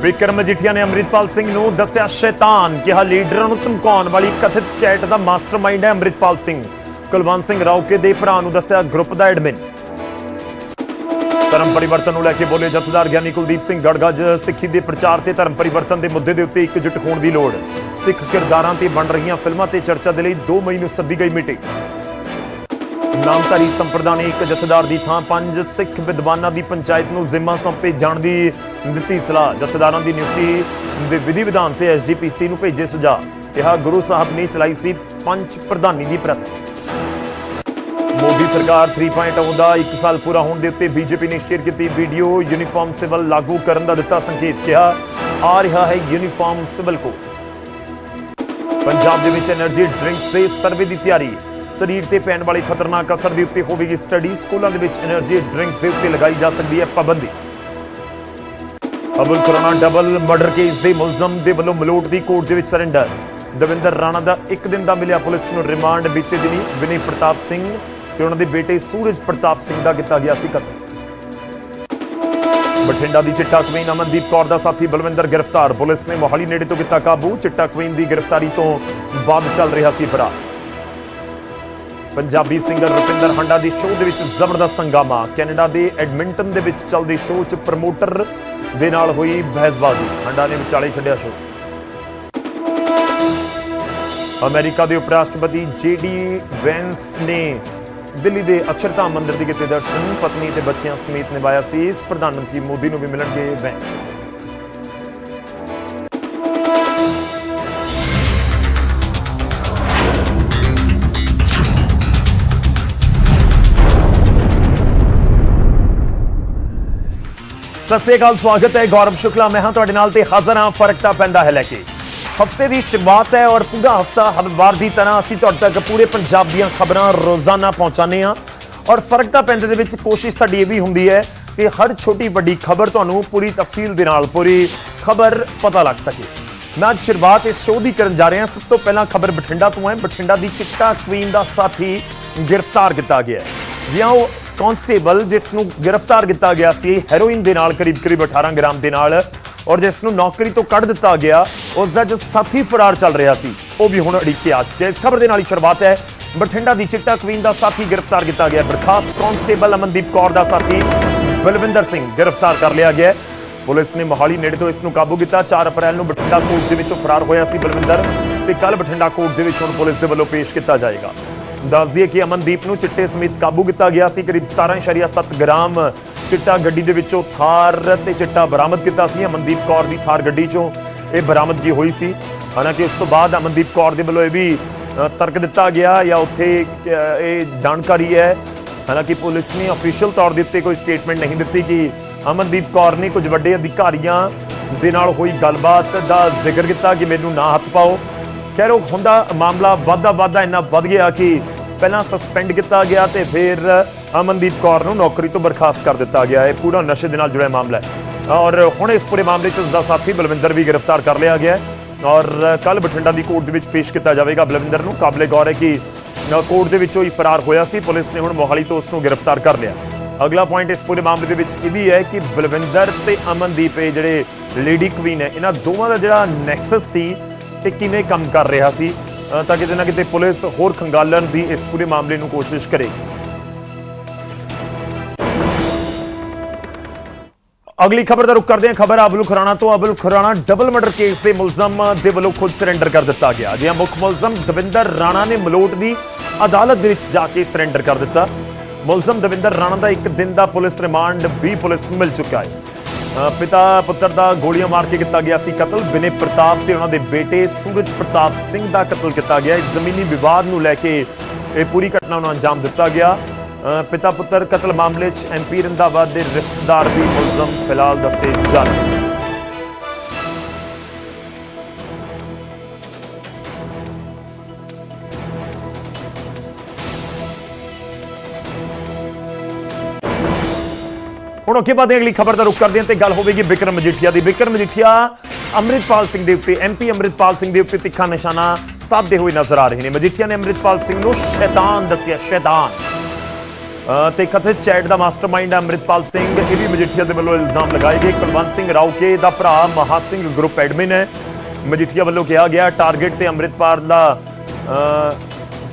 ਵਿਕਰਮ ਮਜੀਠੀਆ ਨੇ ਅੰਮ੍ਰਿਤਪਾਲ ਸਿੰਘ ਨੂੰ ਦੱਸਿਆ, ਸ਼ੈਤਾਨ ਕਿਹਾ ਲੀਡਰਾਂ ਨੂੰ ਧਮਕਾਉਣ ਵਾਲੀ ਕਥਿਤ ਚੈਟ ਦਾ ਮਾਸਟਰਮਾਈਂਡ ਹੈ ਅੰਮ੍ਰਿਤਪਾਲ ਸਿੰਘ। ਕੁਲਵੰਤ ਸਿੰਘ ਰਾਉਕੇ ਦੇ ਭਰਾ ਨੂੰ ਦੱਸਿਆ, ਗਰੁੱਪ ਦਾ ਐਡਮਿਨ ਧਰਮ ਪਰਿਵਰਤਨ ਨੂੰ ਲੈ ਕੇ ਬੋਲੇ ਜਥੇਦਾਰ ਗਿਆਨੀ ਕੁਲਦੀਪ ਸਿੰਘ ਗੜਗੱਜ, ਸਿੱਖੀ ਦੇ ਪ੍ਰਚਾਰ ਤੇ ਧਰਮ ਪਰਿਵਰਤਨ ਦੇ ਮੁੱਦੇ ਦੇ ਉੱਤੇ ਇਕਜੁੱਟ ਹੋਣ ਦੀ ਲੋੜ। ਸਿੱਖ ਕਿਰਦਾਰਾਂ ਤੇ ਬਣ ਰਹੀਆਂ ਫਿਲਮਾਂ ਤੇ ਚਰਚਾ ਦੇ ਲਈ 2 ਮਈ ਨੂੰ ਸੱਦੀ ਗਈ ਮੀਟਿੰਗ। ਨਾਮਧਾਰੀ ਸੰਪਰਦਾ ਇੱਕ ਜਥੇਦਾਰ ਦੀ ਥਾਂ ਪੰਜ ਸਿੱਖ ਵਿਦਵਾਨਾਂ ਦੀ ਪੰਚਾਇਤ ਨੂੰ ਜ਼ਿੰਮਾ ਸੌਂਪੇ ਜਾਣ ਦੀ ਦਿੱਤੀ ਸਲਾਹ। ਜਥੇਦਾਰਾਂ ਦੀ ਨਿਯੁਕਤੀ ਦੇ ਵਿਧੀ ਵਿਧਾਨ ਤੇ ਐਸਜੀਪੀਸੀ ਨੂੰ ਭੇਜੇ ਸੁਝਾਅ। ਕਿਹਾ ਗੁਰੂ ਸਾਹਿਬ ਨੇ ਚਲਾਈ ਸੀ ਪੰਜ ਪ੍ਰਧਾਨੀ ਦੀ ਪ੍ਰਥਾ ਮੋਦੀ ਸਰਕਾਰ 3.0 ਦਾ 1 ਸਾਲ ਪੂਰਾ ਹੋਣ ਦੇ ਉੱਤੇ ਬੀਜੇਪੀ ਨੇ ਸ਼ੇਅਰ ਕੀਤੀ ਵੀਡੀਓ, ਯੂਨੀਫਾਰਮ ਸਿਵਲ ਲਾਗੂ ਕਰਨ ਦਾ ਦਿੱਤਾ ਸੰਕੇਤ। ਕਿਹਾ, ਆ ਰਿਹਾ ਹੈ ਯੂਨੀਫਾਰਮ ਸਿਵਲ ਕੋ ਪੰਜਾਬ ਦੇ ਵਿੱਚ એનર્ਜੀ ਡਰਿੰਕਸ ਦੇ ਸਰਵੇ ਦੀ ਤਿਆਰੀ। ਸਰੀਰ ਤੇ ਪੈਣ ਵਾਲੀ ਖਤਰਨਾਕ ਅਸਰ ਦੇ ਉੱਤੇ ਹੋਵੇਗੀ ਸਟੱਡੀ ਸਕੂਲਾਂ ਦੇ ਵਿੱਚ એનર્ਜੀ ਡਰਿੰਕਸ ਦੇ ਉੱਤੇ ਲਗਾਈ ਜਾ ਸਕਦੀ ਹੈ ਪਾਬੰਦੀ। Abul Khurana double murder case ਦੇ ਮੁਲਜ਼ਮ ਦੇ ਵੱਲੋਂ ਮਲੋਟ ਦੀ ਕੋਰਟ ਦੇ ਵਿੱਚ ਸਰੈਂਡਰ ਦਵਿੰਦਰ ਰਾਣਾ ਦਾ ਇੱਕ ਦਿਨ ਦਾ ਮਿਲਿਆ ਪੁਲਿਸ ਨੂੰ ਰਿਮਾਂਡ ਬੀਤੇ ਦਿਨੀ ਵਿਨੇ ਪ੍ਰਤਾਪ ਸਿੰਘ ਤੇ ਉਹਨਾਂ ਦੇ ਬੇਟੇ ਸੂਰਜ ਪ੍ਰਤਾਪ ਸਿੰਘ ਦਾ ਕੀਤਾ ਗਿਆ ਸੀ ਕਤਲ। ਬਠਿੰਡਾ ਦੀ ਚਿੱਟਾ ਕਵੀਨ ਅਮਨਦੀਪ ਕੌਰ ਦਾ ਸਾਥੀ ਬਲਵਿੰਦਰ ਗ੍ਰਿਫਤਾਰ। ਪੁਲਿਸ ਨੇ ਮੋਹਾਲੀ ਨੇੜੇ ਤੋਂ ਕੀਤਾ ਕਾਬੂ। ਚਿੱਟਾ ਕਵੀਨ ਦੀ ਗ੍ਰਿਫਤਾਰੀ ਤੋਂ ਬਾਅਦ ਚੱਲ ਰਿਹਾ ਸੀ ਫਰਾਰ। ਪੰਜਾਬੀ ਸਿੰਗਰ ਰੁਪਿੰਦਰ ਹੰਡਾ ਦੀ ਸ਼ੋਅ ਦੇ ਵਿੱਚ ਜ਼ਬਰਦਸਤ ਹੰਗਾਮਾ। ਕੈਨੇਡਾ ਦੇ ਐਡਮਿੰਟਨ ਦੇ ਵਿੱਚ ਚੱਲਦੇ ਸ਼ੋਅ 'ਚ ਪ੍ਰਮੋਟਰ ਦੇ ਨਾਲ ਹੋਈ ਬਹਿਸਬਾਜ਼ੀ। ਹੰਡਾ ਨੇ ਵਿਚਾਲੇ ਛੱਡਿਆ ਸ਼ੋਅ। ਅਮਰੀਕਾ ਦੇ ਉਪ ਰਾਸ਼ਟਰਪਤੀ ਜੇਡੀ ਵੈਂਸ ਨੇ ਦਿੱਲੀ ਦੇ ਅਕਸ਼ਰਧਾਮ ਮੰਦਿਰ ਦੇ ਕੀਤੇ ਦਰਸ਼ਨ। ਪਤਨੀ ਤੇ ਬੱਚਿਆਂ ਸਮੇਤ ਨਿਭਾਇਆ ਸੀ ਇਸ। ਪ੍ਰਧਾਨ ਮੰਤਰੀ ਮੋਦੀ ਨੂੰ ਵੀ ਮਿਲਣਗੇ ਵੈਂਸ। ਸਤਿ ਸ੍ਰੀ ਅਕਾਲ, ਸਵਾਗਤ ਹੈ ਗੌਰਵ ਸ਼ੁਕਲਾ। ਮੈਂ ਹਾਂ ਤੁਹਾਡੇ ਨਾਲ ਤੇ ਹਾਜ਼ਰ ਹਾਂ, ਫ਼ਰਕ ਤਾਂ ਪੈਂਦਾ ਹੈ ਲੈ ਕੇ। ਹਫ਼ਤੇ ਦੀ ਸ਼ੁਰੂਆਤ ਹੈ ਔਰ ਪੂਰਾ ਹਫਤਾ ਹਰ ਵਾਰ ਦੀ ਤਰ੍ਹਾਂ ਅਸੀਂ ਤੁਹਾਡੇ ਤੱਕ ਪੂਰੇ ਪੰਜਾਬ ਦੀਆਂ ਖਬਰਾਂ ਰੋਜ਼ਾਨਾ ਪਹੁੰਚਾਉਂਦੇ ਹਾਂ। ਔਰ ਫ਼ਰਕ ਤਾਂ ਪੈਂਦੇ ਦੇ ਵਿੱਚ ਕੋਸ਼ਿਸ਼ ਸਾਡੀ ਇਹ ਵੀ ਹੁੰਦੀ ਹੈ ਕਿ ਹਰ ਛੋਟੀ ਵੱਡੀ ਖਬਰ ਤੁਹਾਨੂੰ ਪੂਰੀ ਤਫਸੀਲ ਦੇ ਨਾਲ, ਪੂਰੀ ਖਬਰ ਪਤਾ ਲੱਗ ਸਕੇ। ਮੈਂ ਅੱਜ ਸ਼ੁਰੂਆਤ ਇਸ ਸ਼ੋਅ ਦੀ ਕਰਨ ਜਾ ਰਿਹਾ ਸਭ ਤੋਂ ਪਹਿਲਾਂ ਖਬਰ ਬਠਿੰਡਾ ਤੋਂ ਹੈ। ਬਠਿੰਡਾ ਦੀ ਚਿੱਟਾ ਕੁਈਨ ਦਾ ਸਾਥੀ ਗ੍ਰਿਫਤਾਰ ਕੀਤਾ ਗਿਆ ਹੈ। ਜੀ ਉਹ ਕਾਂਸਟੇਬਲ ਜਿਸ ਨੂੰ ਗ੍ਰਿਫਤਾਰ ਕੀਤਾ ਗਿਆ ਸੀ, ਹੈਰੋਇਨ ਦੇ ਨਾਲ ਕਰੀਬ ਕਰੀਬ 18 ਗ੍ਰਾਮ ਦੇ ਨਾਲ ਔਰ ਜਿਸ ਨੂੰ ਨੌਕਰੀ ਤੋਂ ਕੱਢ ਦਿੱਤਾ ਗਿਆ ਉਸ ਦਾ ਜੋ ਸਾਥੀ ਫਰਾਰ ਚੱਲ ਰਿਹਾ ਸੀ, ਉਹ ਵੀ ਹੁਣ ਅੜਿੱਕੇ ਆ ਚੁੱਕਿਆ ਇਸ ਖਬਰ ਦੇ ਨਾਲ ਹੀ ਸ਼ੁਰੂਆਤ ਹੈ। ਬਠਿੰਡਾ ਦੀ ਚਿੱਟਾ ਕਵੀਨ ਦਾ ਸਾਥੀ ਗ੍ਰਿਫਤਾਰ ਕੀਤਾ ਗਿਆ। ਬਰਖਾਸਤ ਕਾਂਸਟੇਬਲ ਅਮਨਦੀਪ ਕੌਰ ਦਾ ਸਾਥੀ ਬਲਵਿੰਦਰ ਸਿੰਘ ਗ੍ਰਿਫਤਾਰ ਕਰ ਲਿਆ ਗਿਆ ਪੁਲਿਸ ਨੇ ਮੋਹਾਲੀ ਨੇੜੇ ਤੋਂ ਇਸ ਨੂੰ ਕਾਬੂ ਕੀਤਾ। 4 ਅਪ੍ਰੈਲ ਨੂੰ ਬਠਿੰਡਾ ਕੋਰਟ ਦੇ ਵਿੱਚੋਂ ਫਰਾਰ ਹੋਇਆ ਸੀ ਬਲਵਿੰਦਰ ਤੇ ਕੱਲ ਬਠਿੰਡਾ ਕੋਰਟ ਦੇ ਵਿੱਚ ਹੁਣ ਪੁਲਿਸ ਦੇ ਵੱਲੋਂ ਪੇਸ਼ ਕੀਤਾ ਜਾਏਗਾ। ਦੱਸ ਦਈਏ ਕਿ ਅਮਨਦੀਪ ਨੂੰ ਚਿੱਟੇ ਸਮੇਤ ਕਾਬੂ ਕੀਤਾ ਗਿਆ ਸੀ। ਕਰੀਬ 17.7 ਗ੍ਰਾਮ ਚਿੱਟਾ ਗੱਡੀ ਦੇ ਵਿੱਚੋਂ ਥਾਰ ਤੇ ਚਿੱਟਾ ਬਰਾਮਦ ਕੀਤਾ ਸੀ। ਅਮਨਦੀਪ ਕੌਰ ਦੀ ਥਾਰ ਗੱਡੀ ਚੋਂ ਇਹ ਬਰਾਮਦਗੀ ਹੋਈ ਸੀ। ਹਾਲਾਂਕਿ ਉਸ ਤੋਂ ਬਾਅਦ ਅਮਨਦੀਪ ਕੌਰ ਦੇ ਵੱਲੋਂ ਇਹ ਵੀ ਤਰਕ ਦਿੱਤਾ ਗਿਆ ਜਾਂ ਉੱਥੇ ਇਹ ਜਾਣਕਾਰੀ ਹੈ। ਹਾਲਾਂਕਿ ਪੁਲਿਸ ਨੇ ਅਫੀਸ਼ੀਅਲ ਤੌਰ ਦੇ ਉੱਤੇ ਕੋਈ ਸਟੇਟਮੈਂਟ ਨਹੀਂ ਦਿੱਤੀ ਕਿ ਅਮਨਦੀਪ ਕੌਰ ਨੇ ਕੁਝ ਵੱਡੇ ਅਧਿਕਾਰੀਆਂ ਦੇ ਨਾਲ ਹੋਈ ਗੱਲਬਾਤ ਦਾ ਜ਼ਿਕਰ ਕੀਤਾ ਕਿ ਮੈਨੂੰ ਨਾ ਹੱਥ ਪਾਓ। ਖੈਰ ਉਹ ਹੁੰਦਾ ਮਾਮਲਾ ਵਾਧਾ ਵਾਧਾ ਇੰਨਾ ਵੱਧ ਗਿਆ ਕਿ ਪਹਿਲਾਂ ਸਸਪੈਂਡ ਕੀਤਾ ਗਿਆ ਤੇ ਫਿਰ ਅਮਨਦੀਪ ਕੌਰ ਨੂੰ ਨੌਕਰੀ ਤੋਂ ਬਰਖਾਸਤ ਕਰ ਦਿੱਤਾ ਗਿਆ। ਇਹ ਪੂਰਾ ਨਸ਼ੇ ਦੇ ਨਾਲ ਜੁੜਿਆ ਮਾਮਲਾ ਹੈ। ਔਰ ਹੁਣ ਇਸ ਪੂਰੇ ਮਾਮਲੇ 'ਚ ਉਸਦਾ ਸਾਥੀ ਬਲਵਿੰਦਰ ਵੀ ਗ੍ਰਿਫਤਾਰ ਕਰ ਲਿਆ ਗਿਆ ਹੈ। ਔਰ ਕੱਲ ਬਠਿੰਡਾ ਦੀ ਕੋਰਟ ਦੇ ਵਿੱਚ ਪੇਸ਼ ਕੀਤਾ ਜਾਵੇਗਾ ਬਲਵਿੰਦਰ ਨੂੰ। ਕਾਬਲੇ ਗੌਰ ਹੈ ਕਿ ਕੋਰਟ ਦੇ ਵਿੱਚੋਂ ਹੀ ਫਰਾਰ ਹੋਇਆ ਸੀ। ਪੁਲਿਸ ਨੇ ਹੁਣ ਮੋਹਾਲੀ ਤੋਂ ਉਸ ਨੂੰ ਗ੍ਰਿਫਤਾਰ ਕਰ ਲਿਆ। ਅਗਲਾ ਪੁਆਇੰਟ ਇਸ ਪੂਰੇ ਮਾਮਲੇ ਦੇ ਵਿੱਚ ਇਹ ਵੀ ਹੈ ਕਿ ਬਲਵਿੰਦਰ ਤੇ ਅਮਨਦੀਪ, ਇਹ ਜਿਹੜੇ ਲੇਡੀ ਕੁਈਨ ਹੈ, ਇਹਨਾਂ ਦੋਵਾਂ ਦਾ ਜਿਹੜਾ ਨੈਕਸਸ ਸੀ ਤੇ ਕਿਵੇਂ ਕੰਮ ਕਰ ਰਿਹਾ ਸੀ ਤਾਂ ਕਿਤੇ ਨਾ ਕਿਤੇ ਪੁਲਿਸ ਹੋਰ ਖੰਗਾਲਣ ਦੀ ਇਸ ਪੂਰੇ ਮਾਮਲੇ ਨੂੰ ਕੋਸ਼ਿਸ਼ ਕਰੇਗੀ। ਅਗਲੀ ਖਬਰ ਦਾ ਰੁਕ ਕਰਦੇ ਹਾਂ। ਖਬਰ ਅਬੁਲ ਖੁਰਾਣਾ ਤੋਂ। Abul Khurana double murder case ਦੇ ਮੁਲਜ਼ਮ ਦੇ ਵੱਲੋਂ ਖੁਦ ਸਰੈਂਡਰ ਕਰ ਦਿੱਤਾ ਗਿਆ। ਜਿਹਾ ਮੁੱਖ ਮੁਲਜ਼ਮ ਦਵਿੰਦਰ ਰਾਣਾ ਨੇ ਮਲੋਟ ਦੀ ਅਦਾਲਤ ਦੇ ਵਿੱਚ ਜਾ ਕੇ ਸਰੈਂਡਰ ਕਰ ਦਿੱਤਾ। ਮੁਲਜ਼ਮ ਦਵਿੰਦਰ ਰਾਣਾ ਦਾ ਇੱਕ ਦਿਨ ਦਾ ਪੁਲਿਸ ਰਿਮਾਂਡ ਵੀ ਪੁਲਿਸ ਨੂੰ ਮਿਲ ਚੁੱਕਾ ਹੈ। ਪਿਤਾ ਪੁੱਤਰ ਦਾ ਗੋਲੀਆਂ ਮਾਰ ਕੇ ਕੀਤਾ ਗਿਆ ਸੀ ਕਤਲ। ਵਿਨੇ ਪ੍ਰਤਾਪ ਤੇ ਉਹਨਾਂ ਦੇ ਬੇਟੇ ਸੂਰਜ ਪ੍ਰਤਾਪ ਸਿੰਘ ਦਾ ਕਤਲ ਕੀਤਾ ਗਿਆ। ਇਸ ਜ਼ਮੀਨੀ ਵਿਵਾਦ ਨੂੰ ਲੈ ਕੇ ਇਹ ਪੂਰੀ ਘਟਨਾ ਨੂੰ ਅੰਜਾਮ ਦਿੱਤਾ ਗਿਆ। ਪਿਤਾ ਪੁੱਤਰ ਕਤਲ ਮਾਮਲੇ 'ਚ ਐਮਪੀ ਰੰਦਾਵਾ ਦੇ ਰਿਸ਼ਤੇਦਾਰ ਵੀ ਮੁਲਜ਼ਮ ਫਿਲਹਾਲ ਦੱਸੇ ਜਾ ਰਹੇ ਹੁਣ ਅੱਗੇ ਵਧਦੇ ਅਗਲੀ ਖਬਰ ਦਾ ਰੁਖ ਕਰਦੇ ਹਾਂ ਤੇ ਗੱਲ ਹੋਵੇਗੀ ਵਿਕਰਮ ਮਜੀਠੀਆ ਦੀ। ਵਿਕਰਮ ਮਜੀਠੀਆ ਅੰਮ੍ਰਿਤਪਾਲ ਸਿੰਘ ਦੇ ਉੱਤੇ ਐਮਪੀ ਅੰਮ੍ਰਿਤਪਾਲ ਸਿੰਘ ਦੇ ਉੱਤੇ ਤਿੱਖਾ ਨਿਸ਼ਾਨਾ ਸਾਧਦੇ ਹੋਏ ਨਜ਼ਰ ਆ ਰਹੇ ਨੇ। ਮਜੀਠੀਆ ਨੇ ਅੰਮ੍ਰਿਤਪਾਲ ਸਿੰਘ ਨੂੰ ਸ਼ੈਤਾਨ ਦੱਸਿਆ ਸ਼ੈਤਾਨ। ਅ, ਤੇ ਕਥਿਤ ਚੈਟ ਦਾ ਮਾਸਟਰਮਾਈਂਡ ਅੰਮ੍ਰਿਤਪਾਲ ਸਿੰਘ। ਇਹ ਵੀ ਮਜੀਠੀਆ ਦੇ ਵੱਲੋਂ ਇਲਜ਼ਾਮ ਲਗਾਏ ਗਏ। ਕੁਲਵੰਤ ਸਿੰਘ ਰਾਉਕੇ ਦਾ ਭਰਾ ਮਹਾ ਸਿੰਘ ਗਰੁੱਪ ਐਡਮਿਨ ਹੈ। ਮਜੀਠੀਆ ਵੱਲੋਂ ਕਿਹਾ ਗਿਆ ਟਾਰਗੇਟ ਤੇ ਅੰਮ੍ਰਿਤਪਾਲ ਦਾ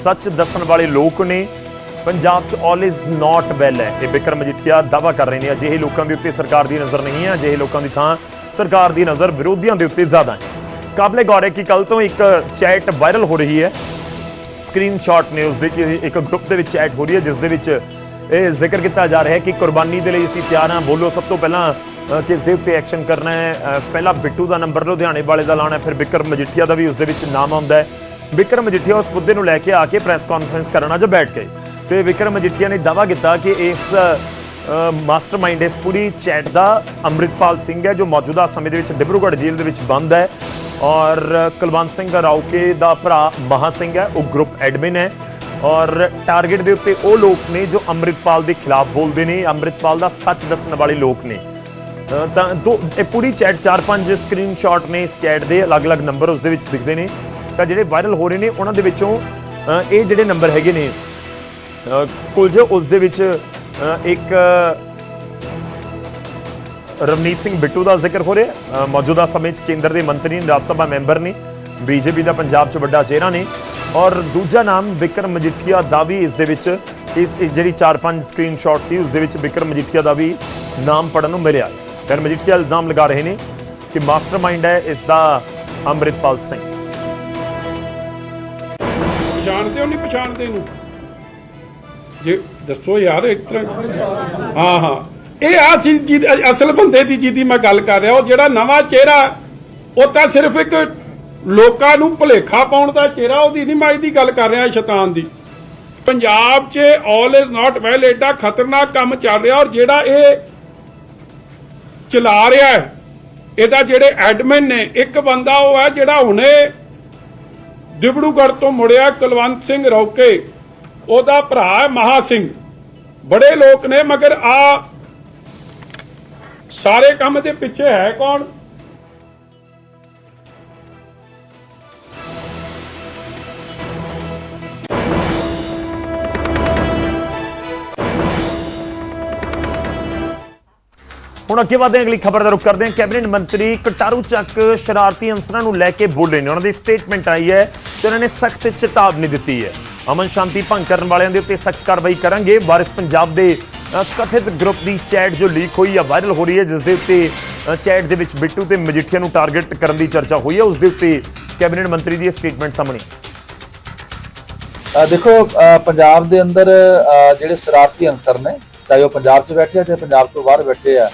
ਸੱਚ ਦੱਸਣ ਵਾਲੇ ਲੋਕ ਨੇ। ਪੰਜਾਬ 'ਚ ਆਲ ਇਜ਼ ਨਾਟ ਵੈਲ ਹੈ। ਇਹ ਬਿਕਰਮ ਮਜੀਠੀਆ ਦਾਵਾ ਕਰ ਰਹੇ ਨੇ, ਅਜਿਹੇ ਲੋਕਾਂ ਦੇ ਉੱਤੇ ਸਰਕਾਰ ਦੀ ਨਜ਼ਰ ਨਹੀਂ ਹੈ, ਅਜਿਹੇ ਲੋਕਾਂ ਦੀ ਥਾਂ ਸਰਕਾਰ ਦੀ ਨਜ਼ਰ ਵਿਰੋਧੀਆਂ ਦੇ ਉੱਤੇ ਜ਼ਿਆਦਾ ਹੈ। ਕਾਬਲੇ ਗੌਰ ਹੈ ਕਿ ਕੱਲ ਤੋਂ ਇੱਕ ਚੈਟ ਵਾਇਰਲ ਹੋ ਰਹੀ ਹੈ। ਸਕਰੀਨਸ਼ਾਟ ਨੇ ਉਸ ਦੇ ਇੱਕ ਗਰੁੱਪ ਦੇ ਵਿੱਚ ਚੈਟ ਹੋ ਰਹੀ ਹੈ, ਜਿਸ ਦੇ ਵਿੱਚ ਇਹ ਜ਼ਿਕਰ ਕੀਤਾ ਜਾ ਰਿਹਾ ਹੈ ਕਿ ਕੁਰਬਾਨੀ ਦੇ ਲਈ ਅਸੀਂ ਤਿਆਰ ਹਾਂ। ਬੋਲੋ, ਸਭ ਤੋਂ ਪਹਿਲਾਂ ਕਿਸ ਦੇ ਉੱਤੇ ਐਕਸ਼ਨ ਕਰਨਾ ਹੈ? ਪਹਿਲਾਂ ਬਿੱਟੂ ਦਾ ਨੰਬਰ ਲੁਧਿਆਣੇ ਵਾਲੇ ਦਾ ਲਾਉਣਾ ਫਿਰ ਬਿਕਰਮ ਮਜੀਠੀਆ ਦਾ ਵੀ ਉਸ ਦੇ ਵਿੱਚ ਨਾਮ ਆਉਂਦਾ ਹੈ। ਵਿਕਰਮ ਮਜੀਠੀਆ ਉਸ ਮੁੱਦੇ ਨੂੰ ਲੈ ਕੇ ਆ ਕੇ ਪ੍ਰੈਸ ਕਾਨਫਰੰਸ ਕਰਨ ਅੱਜ ਬੈਠ ਗਏ। ਤੇ ਵਿਕਰਮ ਮਜੀਠੀਆ ਨੇ ਦਾਵਾ ਕੀਤਾ ਕਿ ਇਸ ਮਾਸਟਰਮਾਈਂਡ, ਇਸ ਪੂਰੀ ਚੈਟ ਦਾ ਅੰਮ੍ਰਿਤਪਾਲ ਸਿੰਘ ਹੈ, ਜੋ ਮੌਜੂਦਾ ਸਮੇਂ ਦੇ ਵਿੱਚ ਡਿਬਰੂਗੜ੍ਹ ਜੇਲ੍ਹ ਦੇ ਵਿੱਚ ਬੰਦ ਹੈ ਔਰ ਕੁਲਵੰਤ ਸਿੰਘ ਰਾਉਕੇ ਦਾ ਭਰਾ ਮਹਾ ਸਿੰਘ ਹੈ, ਉਹ ਗਰੁੱਪ ਐਡਮਿਨ ਹੈ ਔਰ ਟਾਰਗੇਟ ਦੇ ਉੱਤੇ ਉਹ ਲੋਕ ਨੇ ਜੋ ਅੰਮ੍ਰਿਤਪਾਲ ਦੇ ਖਿਲਾਫ ਬੋਲਦੇ ਨੇ, ਅੰਮ੍ਰਿਤਪਾਲ ਦਾ ਸੱਚ ਦੱਸਣ ਵਾਲੇ ਲੋਕ ਨੇ। ਤਾਂ ਦੋ, ਇਹ ਪੂਰੀ ਚੈਟ ਚਾਰ ਪੰਜ ਸਕਰੀਨਸ਼ਾਟ ਨੇ ਇਸ ਚੈਟ ਦੇ, ਅਲੱਗ-ਅਲੱਗ ਨੰਬਰ ਉਸ ਦੇ ਵਿੱਚ ਦਿਖਦੇ ਨੇ। ਤਾਂ ਜਿਹੜੇ ਵਾਇਰਲ ਹੋ ਰਹੇ ਨੇ, ਉਹਨਾਂ ਦੇ ਵਿੱਚੋਂ ਇਹ ਜਿਹੜੇ ਨੰਬਰ ਹੈਗੇ ਨੇ ਅ, ਕੁੱਲ ਉਸ ਦੇ ਵਿੱਚ ਇੱਕ ਰਵਨੀਤ ਸਿੰਘ ਬਿੱਟੂ ਦਾ ਜ਼ਿਕਰ ਹੋ ਰਿਹਾ ਮੌਜੂਦਾ ਸਮੇਂ 'ਚ ਕੇਂਦਰ ਦੇ ਮੰਤਰੀ ਨੇ ਰਾਜ ਸਭਾ ਮੈਂਬਰ ਨੇ ਬੀਜੇਪੀ ਦਾ ਪੰਜਾਬ 'ਚ ਵੱਡਾ ਚਿਹਰਾ ਨੇ ਔਰ ਦੂਜਾ ਨਾਮ ਵਿਕਰਮ ਮਜੀਠੀਆ ਦਾ ਵੀ ਇਸ ਦੇ ਵਿੱਚ ਇਸ ਇਸ ਜਿਹੜੀ 4-5 ਸਕਰੀਨਸ਼ਾਟ ਸੀ ਉਸ ਦੇ ਵਿੱਚ ਵਿਕਰਮ ਮਜੀਠੀਆ ਦਾ ਵੀ ਨਾਮ ਪੜਨ ਨੂੰ ਮਿਲਿਆ ਫਿਰ ਮਜੀਠੀਆ ਇਲਜ਼ਾਮ ਲਗਾ ਰਹੇ ਨੇ ਕਿ ਮਾਸਟਰਮਾਈਂਡ ਹੈ ਇਸ ਦਾ ਅੰਮ੍ਰਿਤਪਾਲ ਸਿੰਘ। ਪਛਾਣਦੇ ਹੋ ਨਹੀਂ ਪਛਾਣਦੇ ਇਹਨੂੰ ਜੇ ਦੱਸੋ ਯਾਰ ਇੱਕ ਤਰ੍ਹਾਂ ਹਾਂ ਹਾਂ। ਇਹ ਆ ਚੀਜ਼ ਜਿਹਦੀ- ਅਸਲ ਬੰਦੇ ਦੀ ਜਿਹਦੀ ਮੈਂ ਗੱਲ ਕਰ ਰਿਹਾ, ਉਹ ਜਿਹੜਾ ਨਵਾਂ ਚਿਹਰਾ, ਉਹ ਤਾਂ ਸਿਰਫ ਇੱਕ ਲੋਕਾਂ ਨੂੰ ਭੁਲੇਖਾ ਪਾਉਣ ਦਾ ਚਿਹਰਾ, ਉਹਦੀ ਨਹੀਂ ਮੈਂ ਇਹਦੀ ਗੱਲ ਕਰ ਰਿਹਾ ਸ਼ੈਤਾਨ ਦੀ। ਪੰਜਾਬ 'ਚ ਆਲ ਇਜ਼ ਨਾਟ ਵੈਲ ਏਡਾ ਖਤਰਨਾਕ ਕੰਮ ਚੱਲ ਰਿਹਾ ਔਰ ਜਿਹੜਾ ਇਹ ਚਲਾ ਰਿਹਾ ਹੈ, ਇਹਦਾ ਜਿਹੜੇ ਐਡਮਿਨ ਨੇ, ਇੱਕ ਬੰਦਾ ਉਹ ਹੈ ਜਿਹੜਾ ਹੁਣੇ ਡਿਬੜੂਗੜ੍ਹ ਤੋਂ ਮੁੜਿਆ ਕੁਲਵੰਤ ਸਿੰਘ ਰੌਕੇ। ਉਹਦਾ ਭਰਾ ਹੈ ਮਹਾ ਸਿੰਘ। ਬੜੇ ਲੋਕ ਨੇ, ਮਗਰ ਆ ਸਾਰੇ ਕੰਮ ਦੇ ਪਿੱਛੇ ਹੈ ਕੌਣ? ਹੁਣ ਅੱਗੇ ਵਧਦੇ ਹਾਂ, ਅਗਲੀ ਖਬਰ ਦਾ ਰੁਖ ਕਰਦੇ ਹਾਂ। ਕੈਬਨਿਟ ਮੰਤਰੀ ਕਟਾਰੂ ਚੱਕ ਸ਼ਰਾਰਤੀ ਅੰਸਰਾਂ ਨੂੰ ਲੈ ਕੇ ਬੋਲੇ ਨੇ। ਉਹਨਾਂ ਦੀ ਸਟੇਟਮੈਂਟ ਆਈ ਹੈ ਤੇ ਉਹਨਾਂ ਨੇ ਸਖਤ ਚੇਤਾਵਨੀ ਦਿੱਤੀ ਹੈ। ਅਮਨ ਸ਼ਾਂਤੀ ਭੰਗ ਕਰਨ ਵਾਲਿਆਂ ਦੇ ਉੱਤੇ ਸਖਤ ਕਾਰਵਾਈ ਕਰਾਂਗੇ। ਵਾਰਿਸ ਪੰਜਾਬ ਦੇ ਅ, ਕਥਿਤ ਗਰੁੱਪ ਦੀ ਚੈਟ ਜੋ ਲੀਕ ਹੋਈ ਆ ਵਾਇਰਲ ਹੋ ਰਹੀ ਹੈ ਜਿਸ ਦੇ ਉੱਤੇ ਚੈਟ ਦੇ ਵਿੱਚ ਬਿੱਟੂ ਤੇ ਮਜੀਠੀਆ ਨੂੰ ਟਾਰਗੇਟ ਕਰਨ ਦੀ ਚਰਚਾ ਹੋਈ ਹੈ। ਉਸ ਦੇ ਉੱਤੇ ਕੈਬਨਿਟ ਮੰਤਰੀ ਦੀ ਇਹ ਸਟੇਟਮੈਂਟ ਸਾਹਮਣੇ। ਦੇਖੋ ਪੰਜਾਬ ਦੇ ਅੰਦਰ ਜਿਹੜੇ ਸ਼ਰਾਰਤੀ ਅਨਸਰ ਨੇ ਚਾਹੇ ਉਹ ਪੰਜਾਬ 'ਚ ਬੈਠੇ ਆ ਚਾਹੇ ਪੰਜਾਬ ਤੋਂ ਬਾਹਰ ਬੈਠੇ ਆ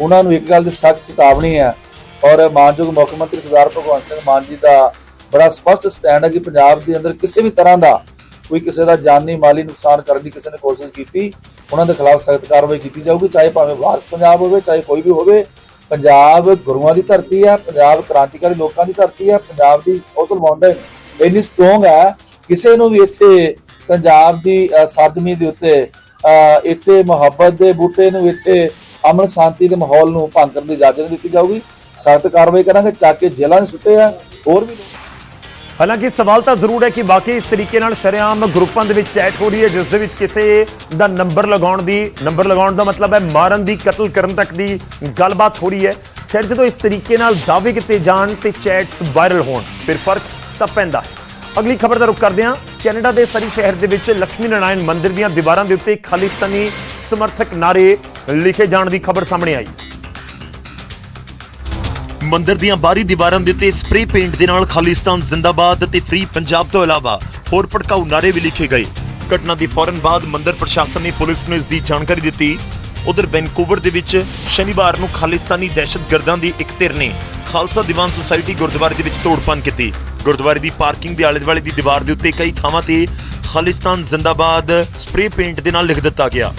ਉਹਨਾਂ ਨੂੰ ਇੱਕ ਗੱਲ ਦੀ ਸਖਤ ਚੇਤਾਵਨੀ ਹੈ ਔਰ ਮਾਨਯੋਗ ਮੁੱਖ ਮੰਤਰੀ ਸਰਦਾਰ ਭਗਵੰਤ ਸਿੰਘ ਮਾਨ ਜੀ ਦਾ ਬੜਾ ਸਪਸ਼ਟ ਸਟੈਂਡ ਹੈ ਕਿ ਪੰਜਾਬ ਦੇ ਅੰਦਰ ਕਿਸੇ ਵੀ ਤਰ੍ਹਾਂ ਦਾ ਕੋਈ ਕਿਸੇ ਦਾ ਜਾਨੀ ਮਾਲੀ ਨੁਕਸਾਨ ਕਰਨ ਦੀ ਕਿਸੇ ਨੇ ਕੋਸ਼ਿਸ਼ ਕੀਤੀ ਉਹਨਾਂ ਦੇ ਖਿਲਾਫ ਸਖਤ ਕਾਰਵਾਈ ਕੀਤੀ ਜਾਊਗੀ ਚਾਹੇ ਭਾਵੇਂ ਵਾਰਸ ਪੰਜਾਬ ਹੋਵੇ ਚਾਹੇ ਕੋਈ ਵੀ ਹੋਵੇ। ਪੰਜਾਬ ਗੁਰੂਆਂ ਦੀ ਧਰਤੀ ਹੈ ਪੰਜਾਬ ਕ੍ਰਾਂਤੀਕਾਰੀ ਲੋਕਾਂ ਦੀ ਧਰਤੀ ਹੈ ਪੰਜਾਬ ਦੀ ਸੋਸ਼ਲ ਬਾਉਂਡਰੀ ਇੰਨੀ ਸਟਰੋਂਗ ਹੈ ਕਿਸੇ ਨੂੰ ਵੀ ਇੱਥੇ ਪੰਜਾਬ ਦੀ ਅ, ਦੇ ਉੱਤੇ ਇੱਥੇ ਮੁਹੱਬਤ ਦੇ ਬੂਟੇ ਨੂੰ ਇੱਥੇ ਅਮਨ ਸ਼ਾਂਤੀ ਦੇ ਮਾਹੌਲ ਨੂੰ ਭੰਗ ਕਰਨ ਦੀ ਇਜਾਜ਼ਤ ਨਹੀਂ ਦਿੱਤੀ ਜਾਊਗੀ। ਸਖਤ ਕਾਰਵਾਈ ਕਰਾਂਗੇ ਚੱਕ ਕੇ ਜੇਲ੍ਹਾਂ 'ਚ ਸੁੱਟੇ ਆ ਹੋਰ ਵੀ ਹਾਲਾਂਕਿ ਸਵਾਲ ਤਾਂ ਜ਼ਰੂਰ ਹੈ ਕਿ ਬਾਕੀ ਇਸ ਤਰੀਕੇ ਨਾਲ ਸ਼ਰੇਆਮ ਗਰੁੱਪਾਂ ਦੇ ਵਿੱਚ ਚੈਟ ਹੋ ਰਹੀ ਹੈ, ਜਿਸ ਦੇ ਵਿੱਚ ਕਿਸੇ ਦਾ ਨੰਬਰ ਲਗਾਉਣ ਦੀ ਨੰਬਰ ਲਗਾਉਣ ਦਾ ਮਤਲਬ ਹੈ ਮਾਰਨ ਦੀ, ਕਤਲ ਕਰਨ ਤੱਕ ਦੀ ਗੱਲਬਾਤ ਹੋ ਰਹੀ ਹੈ। ਫਿਰ ਜਦੋਂ ਇਸ ਤਰੀਕੇ ਨਾਲ ਦਾਅਵੇ ਕੀਤੇ ਜਾਣ ਤੇ ਚੈਟਸ ਵਾਇਰਲ ਹੋਣ, ਫਿਰ ਫ਼ਰਕ ਤਾਂ ਪੈਂਦਾ ਹੈ। ਅਗਲੀ ਖਬਰ ਦਾ ਰੁਖ ਕਰਦੇ ਹਾਂ। ਕੈਨੇਡਾ ਦੇ ਸਰੀ ਸ਼ਹਿਰ ਦੇ ਵਿੱਚ ਲక్ష్ਮੀ ਨਾਰਾਇਣ ਮੰਦਿਰ ਦੀਆਂ ਦੀਵਾਰਾਂ ਦੇ ਉੱਤੇ ਖਾਲਿਸਤਾਨੀ ਸਮਰਥਕ ਨਾਰੇ ਲਿਖੇ ਜਾਣ ਦੀ ਖਬਰ ਸਾਹਮਣੇ ਆਈ। ਮੰਦਿਰ ਦੀਆਂ ਬਾਹਰੀ ਦੀਵਾਰਾਂ ਦੇ ਉੱਤੇ ਸਪਰੇ ਪੇਂਟ ਦੇ ਨਾਲ ਖਾਲਿਸਤਾਨ ਜ਼ਿੰਦਾਬਾਦ ਅਤੇ ਫ੍ਰੀ ਪੰਜਾਬ ਤੋਂ ਇਲਾਵਾ ਹੋਰ ਭੜਕਾਊ ਨਾਰੇ ਵੀ ਲਿਖੇ ਗਏ। ਘਟਨਾ ਦੇ ਫੌਰਨ ਬਾਅਦ ਮੰਦਿਰ ਪ੍ਰਸ਼ਾਸਨ ਨੇ ਪੁਲਿਸ ਨੂੰ ਇਸ ਦੀ ਜਾਣਕਾਰੀ ਦਿੱਤੀ। ਉਧਰ ਵੈਨਕੂਵਰ ਦੇ ਵਿੱਚ ਸ਼ਨੀਵਾਰ ਨੂੰ ਖਾਲਿਸਤਾਨੀ ਦਹਿਸ਼ਤਗਰਦਾਂ ਦੀ ਇੱਕ ਧਿਰ ਨੇ ਖਾਲਸਾ ਦੀਵਾਨ ਸੁਸਾਇਟੀ ਗੁਰਦੁਆਰੇ ਦੇ ਵਿੱਚ ਤੋੜਪਾਨ ਕੀਤੀ। ਗੁਰਦੁਆਰੇ ਦੀ ਪਾਰਕਿੰਗ ਦੇ ਆਲੇ-ਦੁਆਲੇ ਦੀ ਦੀਵਾਰ ਦੇ ਉੱਤੇ ਕਈ ਥਾਵਾਂ ਤੇ ਖਾਲਿਸਤਾਨ ਜ਼ਿੰਦਾਬਾਦ ਸਪਰੇ ਪੇਂਟ ਦੇ ਨਾਲ ਲਿਖ ਦਿੱਤਾ ਗਿਆ।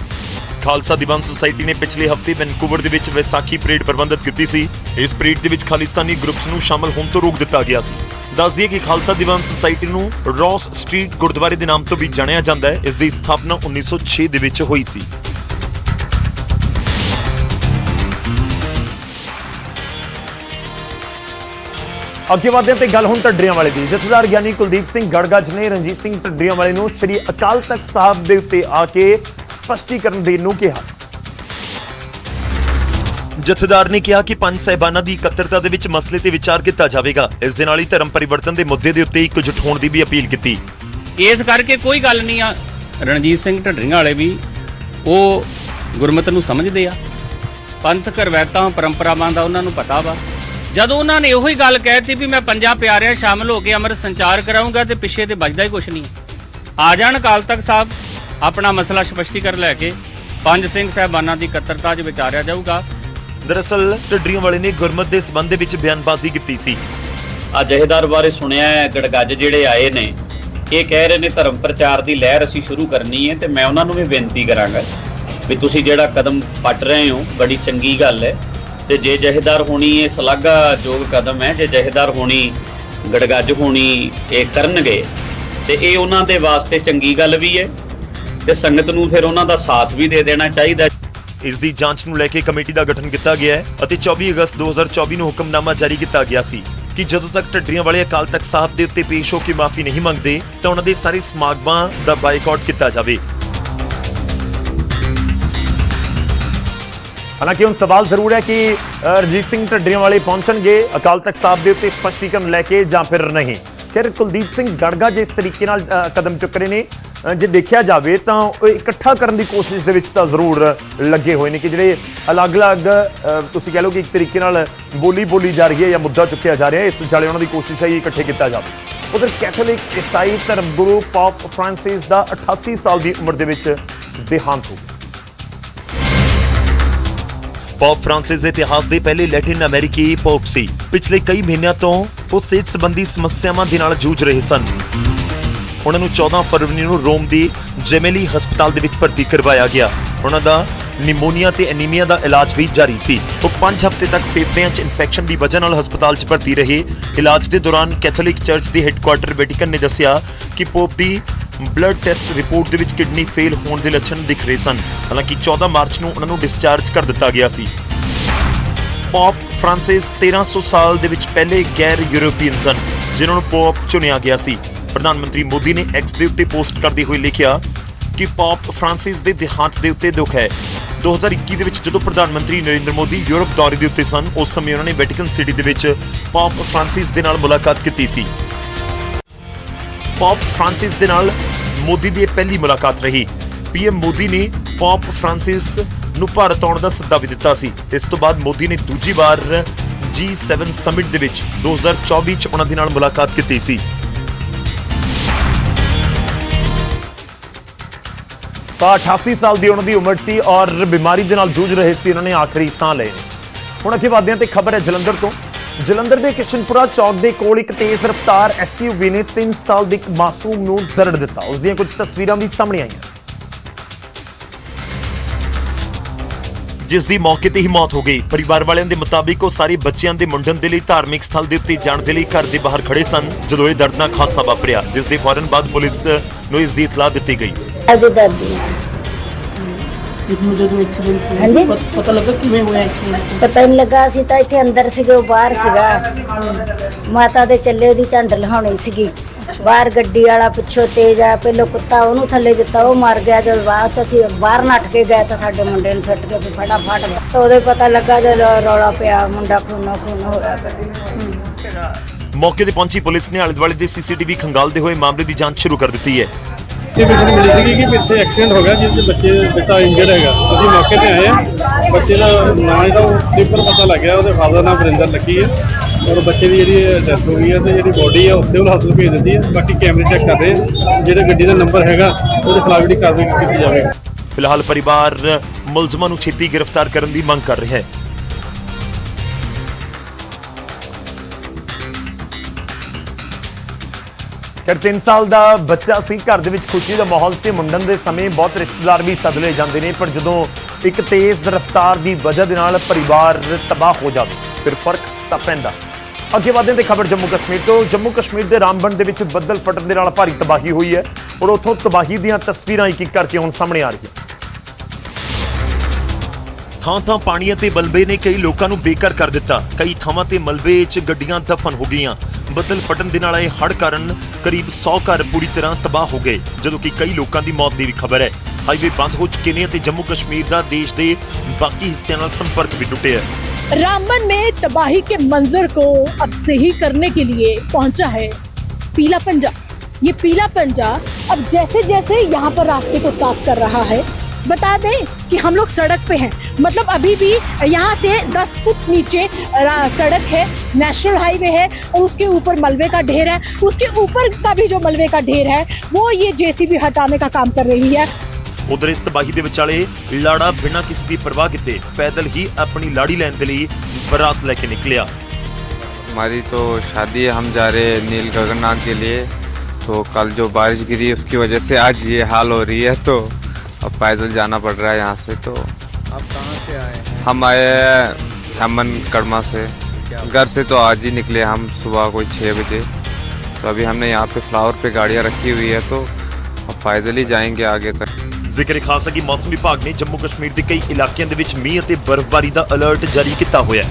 ਖਾਲਸਾ ਦੀਵਾਨ ਸੁਸਾਇਟੀ ਨੇ ਪਿਛਲੇ ਹਫ਼ਤੇ ਵੈਨਕੂਵਰ ਦੇ ਵਿੱਚ ਵਿਸਾਖੀ ਪਰੇਡ ਪ੍ਰਬੰਧਿਤ ਕੀਤੀ ਸੀ। ਇਸ ਪਰੇਡ ਦੇ ਵਿੱਚ ਖਾਲਿਸਤਾਨੀ ਗਰੁੱਪਸ ਨੂੰ ਸ਼ਾਮਲ ਹੋਣ ਤੋਂ ਰੋਕ ਦਿੱਤਾ ਗਿਆ ਸੀ। ਦੱਸ ਦਈਏ ਕਿ ਖਾਲਸਾ ਦੀਵਾਨ ਸੁਸਾਇਟੀ ਨੂੰ ਰੌਸ ਸਟਰੀਟ ਗੁਰਦੁਆਰੇ ਦੇ ਨਾਮ ਤੋਂ ਵੀ ਜਾਣਿਆ ਜਾਂਦਾ ਹੈ। ਇਸ ਦੀ ਸਥਾਪਨਾ 1906 ਦੇ ਵਿੱਚ ਹੋਈ ਸੀ। ਅੱਗੇ ਵਧਦੇ ਤੇ ਗੱਲ ਹੁਣ ਢੱਡਰੀਆਂ ਵਾਲੇ ਦੀ। ਜਥੇਦਾਰ ਗਿਆਨੀ ਕੁਲਦੀਪ ਸਿੰਘ ਗੜਗੱਜ ਨੇ ਰਣਜੀਤ ਸਿੰਘ ਢੱਡਰੀਆਂ ਵਾਲੇ ਨੂੰ ਸ਼੍ਰੀ ਅਕਾਲ ਤਖਤ ਸਾਹਿਬ ਦੇ ਉੱਤੇ ਆ ਕੇ ਸਪਸ਼ਟੀਕਰਨ ਦੇਣ ਨੂੰ ਕਿਹਾ। ਜਥੇਦਾਰ ਨੇ ਕਿਹਾ ਕਿ ਪੰਜ ਸਹਿਬਾਨਾਂ ਦੀ ਇਕੱਤਰਤਾ ਦੇ ਵਿੱਚ ਮਸਲੇ ਤੇ ਵਿਚਾਰ ਕੀਤਾ ਜਾਵੇਗਾ। ਇਸ ਦੇ ਨਾਲ ਹੀ ਧਰਮ ਪਰਿਵਰਤਨ ਦੇ ਮੁੱਦੇ ਦੇ ਉੱਤੇ ਇਕਜੁੱਟ ਹੋਣ ਦੀ ਵੀ ਅਪੀਲ ਕੀਤੀ। ਇਸ ਕਰਕੇ ਕੋਈ ਗੱਲ ਨਹੀਂ ਆ। ਰਣਜੀਤ ਸਿੰਘ ਢੱਡਰੀਆਂ ਵਾਲੇ ਵੀ ਉਹ ਗੁਰਮਤ ਨੂੰ ਸਮਝਦੇ ਆ। ਪੰਥਕ ਰਵਾਇਤਾਂ ਪਰੰਪਰਾਵਾਂ ਦਾ ਉਹਨਾਂ ਨੂੰ ਪਤਾ ਵਾ। ਜਦੋਂ ਉਹਨਾਂ ਨੇ ਉਹੀ ਗੱਲ ਕਹਿਤੀ ਵੀ ਮੈਂ ਪੰਜਾਂ ਪਿਆਰਿਆਂ ਸ਼ਾਮਲ ਹੋ ਕੇ ਅੰਮ੍ਰਿਤ ਸੰਚਾਰ ਕਰਾਉਂਗਾ ਤੇ ਪਿੱਛੇ ਤੇ ਵੱਜਦਾ ਹੀ ਕੁਛ ਨਹੀਂ। ਆ ਜਾਣ ਅਕਾਲ ਤਖਤ ਸਾਹਿਬ। ਆਪਣਾ ਮਸਲਾ ਸਪਸ਼ਟੀਕਰਨ ਲੈ ਕੇ ਪੰਜ ਸਿੰਘ ਸਾਹਿਬਾਨਾਂ ਦੀ ਇਕੱਤਰਤਾ 'ਚ ਵਿਚਾਰਿਆ ਜਾਊਗਾ। ਦਰਅਸਲ ਢੱਡਰੀਆਂ ਵਾਲੇ ਨੇ ਗੁਰਮਤ ਦੇ ਸਬੰਧ ਦੇ ਵਿੱਚ ਬਿਆਨਬਾਜ਼ੀ ਕੀਤੀ ਸੀ। ਆ ਜਹੇਦਾਰ ਬਾਰੇ ਸੁਣਿਆ ਹੈ ਗੜਗੱਜ ਜਿਹੜੇ ਆਏ ਨੇ। ਇਹ ਕਹਿ ਰਹੇ ਨੇ ਧਰਮ ਪ੍ਰਚਾਰ ਦੀ ਲਹਿਰ ਅਸੀਂ ਸ਼ੁਰੂ ਕਰਨੀ ਹੈ ਤੇ ਮੈਂ ਉਹਨਾਂ ਨੂੰ ਵੀ ਬੇਨਤੀ ਕਰਾਂਗਾ ਵੀ ਤੁਸੀਂ ਜਿਹੜਾ ਕਦਮ ਪੱਟ ਰਹੇ ਹੋ ਬੜੀ ਚੰਗੀ ਗੱਲ ਹੈ। ਤੇ ਜੇ ਜਹੇਦਾਰ ਹੋਣੀ ਇਹ ਸ਼ਲਾਘਾਯੋਗ ਕਦਮ ਹੈ। ਜੇ ਜਹੇਦਾਰ ਹੋਣੀ ਗੜਗੱਜ ਹੋਣੀ ਇਹ ਕਰਨਗੇ। ਤੇ ਇਹ ਉਹਨਾਂ ਦੇ ਵਾਸਤੇ ਚੰਗੀ ਗੱਲ ਵੀ ਹੈ। ਤੇ ਸੰਗਤ ਨੂੰ ਫਿਰ ਉਹਨਾਂ ਦਾ ਸਾਥ ਵੀ ਦੇ ਦੇਣਾ ਚਾਹੀਦਾ। ਇਸ ਦੀ ਜਾਂਚ ਨੂੰ ਲੈ ਕੇ ਕਮੇਟੀ ਦਾ ਗਠਨ ਕੀਤਾ ਗਿਆ ਹੈ ਅਤੇ 24 ਅਗਸਤ 2024 ਨੂੰ ਹੁਕਮਨਾਮਾ ਜਾਰੀ ਕੀਤਾ ਗਿਆ ਸੀ ਕਿ ਜਦੋਂ ਤੱਕ ਢੱਡਰੀਆਂ ਵਾਲੇ ਅਕਾਲ ਤਖਤ ਸਾਹਿਬ ਦੇ ਉੱਤੇ ਪੇਸ਼ ਹੋ ਕੇ ਮਾਫੀ ਨਹੀਂ ਮੰਗਦੇ ਤਾਂ ਉਹਨਾਂ ਦੇ ਸਾਰੇ ਸਮਾਗਮਾਂ ਦਾ ਬਾਈਕਾਟ ਕੀਤਾ ਜਾਵੇ। ਹਾਲਾਂਕਿ ਹੁਣ ਸਵਾਲ ਜ਼ਰੂਰ ਹੈ ਕਿ ਅ, ਰਣਜੀਤ ਸਿੰਘ ਢੱਡਰੀਆਂ ਵਾਲੇ ਪਹੁੰਚਣਗੇ ਅਕਾਲ ਤਖਤ ਸਾਹਿਬ ਦੇ ਉੱਤੇ ਸਪਸ਼ਟੀਕਰਨ ਲੈ ਕੇ ਜਾਂ ਫਿਰ ਨਹੀਂ। ਫਿਰ ਕੁਲਦੀਪ ਸਿੰਘ ਗੜਗਾ ਜਿਸ ਤਰੀਕੇ ਨਾਲ ਕਦਮ ਚੁੱਕ ਰਹੇ ਨੇ ਜੇ ਦੇਖਿਆ ਜਾਵੇ ਤਾਂ ਉਹ ਇਕੱਠਾ ਕਰਨ ਦੀ ਕੋਸ਼ਿਸ਼ ਦੇ ਵਿੱਚ ਤਾਂ ਜ਼ਰੂਰ ਲੱਗੇ ਹੋਏ ਨੇ ਕਿ ਜਿਹੜੇ ਅਲੱਗ-ਅਲੱਗ ਤੁਸੀਂ ਕਹਿ ਲਓ ਕਿ ਇੱਕ ਤਰੀਕੇ ਨਾਲ ਬੋਲੀ ਬੋਲੀ ਜਾ ਰਹੀ ਹੈ ਜਾਂ ਮੁੱਦਾ ਚੁੱਕਿਆ ਜਾ ਰਿਹਾ ਇਸ ਵਿਚਾਲੇ ਉਹਨਾਂ ਦੀ ਕੋਸ਼ਿਸ਼ ਹੈ ਕਿ ਇਕੱਠੇ ਕੀਤਾ ਜਾਵੇ। ਉਧਰ ਕੈਥੋਲਿਕ ਈਸਾਈ ਧਰਮ ਗੁਰੂ ਪਾਪ ਫ੍ਰਾਂਸਿਸ ਦਾ 88 ਸਾਲ ਦੀ ਉਮਰ ਦੇ ਵਿੱਚ ਦੇਹਾਂਤ ਹੋ ਗਿਆ। ਪੌਪ ਫ੍ਰਾਂਸਿਸ ਦੇ ਇਤਿਹਾਸ ਦੇ ਪਹਿਲੇ ਲੈਟਿਨ ਅਮਰੀਕੀ ਪੌਪ ਸੀ। ਪਿਛਲੇ ਕਈ ਮਹੀਨਿਆਂ ਤੋਂ ਉਹ ਸਿਹਤ ਸੰਬੰਧੀ ਸਮੱਸਿਆਵਾਂ ਦੇ ਨਾਲ ਜੂਝ ਰਹੇ ਸਨ। ਉਹਨਾਂ ਨੂੰ 14 ਫਰਵਰੀ ਨੂੰ ਰੋਮ ਦੀ ਜੈਮੇਲੀ ਹਸਪਤਾਲ ਦੇ ਵਿੱਚ ਭਰਤੀ ਕਰਵਾਇਆ ਗਿਆ। ਉਹਨਾਂ ਦਾ ਨਿਮੋਨੀਆ ਤੇ ਐਨੀਮੀਆ ਦਾ ਇਲਾਜ ਵੀ ਜਾਰੀ ਸੀ। ਉਹ 5 ਹਫ਼ਤੇ ਤੱਕ ਫੇਫੜਿਆਂ 'ਚ ਇਨਫੈਕਸ਼ਨ ਦੀ ਵਜ੍ਹਾ ਨਾਲ ਹਸਪਤਾਲ 'ਚ ਭਰਤੀ ਰਹੇ। ਇਲਾਜ ਦੇ ਦੌਰਾਨ ਕੈਥੋਲਿਕ ਚਰਚ ਦੇ ਹੈੱਡਕੁਆਰਟਰ ਵੈਟੀਕਨ ਨੇ ਦੱਸਿਆ ਕਿ ਪੋਪ ਦੀ ਬਲੱਡ ਟੈਸਟ ਰਿਪੋਰਟ ਦੇ ਵਿੱਚ ਕਿਡਨੀ ਫੇਲ ਹੋਣ ਦੇ ਲੱਛਣ ਦਿਖ ਰਹੇ ਸਨ। ਹਾਲਾਂਕਿ 14 ਮਾਰਚ ਨੂੰ ਉਹਨਾਂ ਨੂੰ ਡਿਸਚਾਰਜ ਕਰ ਦਿੱਤਾ ਗਿਆ ਸੀ। ਪੌਪ ਫ੍ਰਾਂਸਿਸ 1300 ਸਾਲ ਦੇ ਵਿੱਚ ਪਹਿਲੇ ਗੈਰ ਯੂਰੋਪੀਅਨ ਸਨ, ਜਿਨ੍ਹਾਂ ਨੂੰ ਪੌਪ ਚੁਣਿਆ ਗਿਆ ਸੀ। ਪ੍ਰਧਾਨ ਮੰਤਰੀ ਮੋਦੀ ਨੇ ਐਕਸ ਦੇ ਉੱਤੇ ਪੋਸਟ ਕਰਦੇ ਹੋਏ ਲਿਖਿਆ ਕਿ ਪੌਪ ਫ੍ਰਾਂਸਿਸ ਦੇ ਦੇਹਾਂਤ ਦੇ ਉੱਤੇ ਦੁੱਖ ਹੈ। 2021 ਦੇ ਵਿੱਚ ਜਦੋਂ ਪ੍ਰਧਾਨ ਮੰਤਰੀ ਨਰਿੰਦਰ ਮੋਦੀ ਯੂਰਪ ਦੌਰੇ ਦੇ ਉੱਤੇ ਸਨ, ਉਸ ਸਮੇਂ ਉਹਨਾਂ ਨੇ ਵੈਟੀਕਨ ਸਿਟੀ ਦੇ ਵਿੱਚ ਪੌਪ ਫ੍ਰਾਂਸਿਸ ਦੇ ਨਾਲ ਮੁਲਾਕਾਤ ਕੀਤੀ ਸੀ। ਪੌਪ ਫ੍ਰਾਂਸਿਸ ਦੇ ਨਾਲ ਮੋਦੀ ਦੀ ਇਹ ਪਹਿਲੀ ਮੁਲਾਕਾਤ ਰਹੀ। ਪੀਐਮ ਮੋਦੀ ਨੇ ਪੌਪ ਫ੍ਰਾਂਸਿਸ ਨੂੰ ਭਾਰਤ ਆਉਣ ਦਾ ਸੱਦਾ ਵੀ ਦਿੱਤਾ ਸੀ। ਇਸ ਤੋਂ ਬਾਅਦ ਮੋਦੀ ਨੇ ਦੂਜੀ ਵਾਰ G7 ਸਮਿਟ ਦੇ ਵਿੱਚ 2024 ਚ ਉਹਨਾਂ ਦੇ ਨਾਲ ਮੁਲਾਕਾਤ ਕੀਤੀ ਸੀ। ਤਾਂ 88 ਸਾਲ ਦੀ ਉਹਨਾਂ ਦੀ ਉਮਰ ਸੀ ਔਰ ਬਿਮਾਰੀ ਦੇ ਨਾਲ ਜੂਝ ਰਹੇ ਸੀ ਉਹਨਾਂ ਨੇ ਆਖਰੀ ਸਾਹ ਲਏ ਨੇ। ਹੁਣ ਅੱਗੇ ਵਧਦੇ ਹਾਂ ਤੇ ਖਬਰ ਹੈ ਜਲੰਧਰ ਤੋਂ। ਜਲੰਧਰ ਦੇ ਕਿਸ਼ਨਪੁਰਾ ਚੌਕ ਦੇ ਕੋਲ ਇੱਕ ਤੇਜ਼ ਰਫ਼ਤਾਰ ਐਸਯੂਵੀ ਨੇ 3 ਸਾਲ ਦੀ ਇੱਕ ਮਾਸੂਮ ਨੂੰ ਦਰੜ ਦਿੱਤਾ। ਉਸ ਦੀਆਂ ਕੁਝ ਤਸਵੀਰਾਂ ਵੀ ਸਾਹਮਣੇ ਆਈਆਂ। ਜਿਸ ਦੀ ਮੌਕੇ ਤੇ ਹੀ ਮੌਤ ਹੋ ਗਈ। ਪਰਿਵਾਰ ਵਾਲਿਆਂ ਦੇ ਮੁਤਾਬਿਕ ਉਹ ਸਾਰੇ ਬੱਚਿਆਂ ਦੇ ਮੁੰਡਨ ਦੇ ਲਈ ਧਾਰਮਿਕ ਸਥਲ ਦੇ ਉੱਤੇ ਜਾਣ ਦੇ ਲਈ ਘਰ ਦੇ ਬਾਹਰ ਖੜੇ ਸਨ ਜਦੋਂ ਇਹ ਦਰਦਨਾਕ ਹਾਦਸਾ ਵਾਪਰਿਆ ਜਿਸ ਦੇ ਫੌਰਨ ਬਾਅਦ ਪੁਲਿਸ ਨੂੰ ਇਸ ਦੀ ਇਤਲਾਹ ਦਿੱਤੀ ਗਈ। ਜਦੋਂ ਹੋਇਆ। ਪਤ- ਪਤਾ ਲੱਗਾ ਕਿਵੇਂ ਹੋਇਆ ਐਕਸੀਡੈਂਟ ਪਤਾ ਹੀ ਨਹੀਂ ਲੱਗਾ ਅਸੀਂ ਤਾਂ ਇੱਥੇ ਅੰਦਰ ਸੀਗੇ ਉਹ ਬਾਹਰ ਸੀਗਾ। ਮਾਤਾ ਦੇ ਚੱਲੇ ਉਹਦੀ ਝੰਡ ਲਹਾਉਣੀ ਸੀਗੀ। ਬਾਹਰ ਗੱਡੀ ਵਾਲਾ ਪਿੱਛੋਂ ਤੇਜ਼ ਆ ਪਹਿਲਾਂ ਕੁੱਤਾ ਉਹਨੂੰ ਥੱਲੇ ਦਿੱਤਾ ਉਹ ਮਰ ਗਿਆ ਜਦ ਬਾਅਦ 'ਚ ਅਸੀਂ ਬਾਹਰ ਨੱਠ ਕੇ ਗਏ ਤਾਂ ਸਾਡੇ ਮੁੰਡੇ ਨੂੰ ਸੁੱਟ ਕੇ ਵੀ ਫਟਾਫਟ ਤਾਂ ਉਹਦੇ ਪਤਾ ਲੱਗਾ ਜਦ ਰੌਲਾ ਪਿਆ ਮੁੰਡਾ ਖੂਨੋ ਖੂਨ ਹੋਇਆ ਪਿਆ। ਮੌਕੇ ਤੇ ਪਹੁੰਚੀ ਪੁਲਿਸ ਨੇ ਆਲੇ ਦੁਆਲੇ ਦੇ ਸੀਸੀਟੀਵੀ ਖੰਗਾਲਦੇ ਹੋਏ ਮਾਮਲੇ ਦੀ ਜਾਂਚ ਸ਼ੁਰੂ ਕਰ ਦਿੱਤੀ ਹੈ। ਇਹ ਵੀਡੀਓ ਮਿਲੀ ਸੀਗੀ ਕਿ ਇੱਥੇ ਐਕਸੀਡੈਂਟ ਹੋ ਗਿਆ ਜਿਸ ਦੇ ਬੱਚੇ ਬੇਟਾ ਇੰਜਰਡ ਹੈਗਾ। ਅਸੀਂ ਮੌਕੇ ਤੇ ਆਏ ਹਾਂ। ਬੱਚੇ ਦਾ ਨਾਂ ਇਹਦਾ ਪੇਪਰ ਪਤਾ ਲੱਗਿਆ ਉਹਦੇ ਫਾਦਰ ਨਾਮ ਵਰਿੰਦਰ ਲੱਕੀ ਹੈ। ਔਰ ਬੱਚੇ ਦੀ ਜਿਹੜੀ ਡੈਥ ਹੋ ਗਈ ਹੈ ਤੇ ਜਿਹੜੀ ਬੋਡੀ ਹੈ ਉੱਥੇ ਉਹ ਹਸਪਤਾਲ ਭੇਜ ਦਿੱਤੀ ਹੈ। ਬਾਕੀ ਕੈਮਰੇ ਚੈੱਕ ਕਰ ਰਹੇ ਹਾਂ। ਜਿਹੜੇ ਗੱਡੀ ਦਾ ਨੰਬਰ ਹੈਗਾ ਉਹਦੇ ਖਿਲਾਫ ਜਿਹੜੀ ਕਾਰਵਾਈ ਕੀਤੀ ਜਾਵੇਗੀ। ਫਿਲਹਾਲ ਪਰਿਵਾਰ ਮੁਲਜ਼ਮਾਂ ਨੂੰ ਛੇਤੀ ਗ੍ਰਿਫਤਾਰ ਕਰਨ ਦੀ ਮੰਗ ਕਰ ਰਿਹਾ ਹੈ। ਫਿਰ 3 ਸਾਲ ਦਾ ਬੱਚਾ ਸੀ। ਘਰ ਦੇ ਵਿੱਚ ਖੁਸ਼ੀ ਦਾ ਮਾਹੌਲ ਸੀ। ਮੁੰਡਨ ਦੇ ਸਮੇਂ ਬਹੁਤ ਰਿਸ਼ਤੇਦਾਰ ਵੀ ਸੱਦ ਲਏ ਜਾਂਦੇ ਨੇ ਪਰ ਜਦੋਂ ਇੱਕ ਤੇਜ਼ ਰਫ਼ਤਾਰ ਦੀ ਵਜ੍ਹਾ ਦੇ ਨਾਲ ਪਰਿਵਾਰ ਤਬਾਹ ਹੋ ਜਾਵੇ ਫਿਰ ਫ਼ਰਕ ਤਾਂ ਪੈਂਦਾ। ਅੱਗੇ ਵਧਦੇ ਤੇ ਖਬਰ ਜੰਮੂ ਕਸ਼ਮੀਰ ਤੋਂ। ਜੰਮੂ ਕਸ਼ਮੀਰ ਦੇ ਰਾਮਬਨ ਦੇ ਵਿੱਚ ਬੱਦਲ ਫਟਣ ਦੇ ਨਾਲ ਭਾਰੀ ਤਬਾਹੀ ਹੋਈ ਹੈ ਔਰ ਉੱਥੋਂ ਤਬਾਹੀ ਦੀਆਂ ਤਸਵੀਰਾਂ ਇੱਕ ਇੱਕ ਕਰਕੇ ਹੁਣ ਸਾਹਮਣੇ ਆ ਰਹੀਆਂ। ਥਾਂ ਥਾਂ ਪਾਣੀ ਅਤੇ ਮਲਬੇ ਨੇ ਕਈ ਲੋਕਾਂ ਨੂੰ ਬੇਘਰ ਕਰ ਦਿੱਤਾ। ਕਈ ਥਾਵਾਂ ਤੇ ਮਲਬੇ 'ਚ ਗੱਡੀਆਂ ਦਫਨ ਹੋ ਗਈਆਂ। ਬੱਦਲ ਫਟਣ ਦੇ ਨਾਲ ਇਹ ਹੜ੍ਹ ਕਾਰਨ ਕਰੀਬ 100 ਘਰ ਪੂਰੀ ਤਰ੍ਹਾਂ ਤਬਾਹ ਹੋ ਗਏ, ਜਦੋਂ ਕਿ ਕਈ ਲੋਕਾਂ ਦੀ ਮੌਤ ਦੀ ਵੀ ਖਬਰ ਹੈ। ਹਾਈਵੇ ਬੰਦ ਹੋ ਚੁੱਕੇ ਨੇ ਅਤੇ ਜੰਮੂ ਕਸ਼ਮੀਰ ਦਾ ਦੇਸ਼ ਦੇ ਬਾਕੀ ਹਿੱਸਿਆਂ ਨਾਲ ਸੰਪਰਕ ਵੀ ਟੁੱਟਿਆ। ਹੈ रामबन में तबाही के मंजर को अब सही करने के लिए पहुँचा है पीला पंजा। ये पीला पंजा अब जैसे जैसे यहाँ पर रास्ते को साफ़ कर रहा है। बता दें कि हम लोग सड़क पे हैं। मतलब अभी भी यहाँ से 10 फुट नीचे सड़क है, नेशनल हाईवे है, और उसके ऊपर मलबे का ढेर है। उसके ऊपर का भी जो मलबे का ढेर है, वो ये जेसीबी हटाने का काम कर रही है। ਉਧਰ ਇਸ ਤਬਾਹੀ ਦੇ ਵਿਚਾਲੇ ਲਾੜਾ ਬਿਨਾਂ ਕਿਸੇ ਦੀ ਪਰਵਾਹ ਕੀਤੇ ਪੈਦਲ ਹੀ ਆਪਣੀ ਲਾੜੀ ਲੈਣ ਦੇ ਲਈ ਬਰਾਤ ਲੈ ਕੇ ਨਿਕਲਿਆ हमारी तो शादी है हम जा रहे हैं नील गगननाथ के लिए तो कल जो बारिश गिरी उसकी वजह से आज ये हाल हो रही है तो अब पैदल जाना पड़ रहा है यहाँ से तो आप कहाँ से आए हम आए हैं हेमन कड़मा से घर से तो आज ही निकले हम सुबह कोई छः बजे तो अभी हमने यहाँ पे फ्लावर पे गाड़ियाँ रखी हुई है तो अब पैदल ही जाएंगे आगे तक ਜ਼ਿਕਰ ਖਾਸ ਹੈ ਕਿ ਮੌਸਮ ਵਿਭਾਗ ਨੇ ਜੰਮੂ ਕਸ਼ਮੀਰ ਦੇ ਕਈ ਇਲਾਕਿਆਂ ਦੇ ਵਿੱਚ ਮੀਂਹ ਅਤੇ ਬਰਫ਼ਬਾਰੀ ਦਾ ਅਲਰਟ ਜਾਰੀ ਕੀਤਾ ਹੋਇਆ ਹੈ।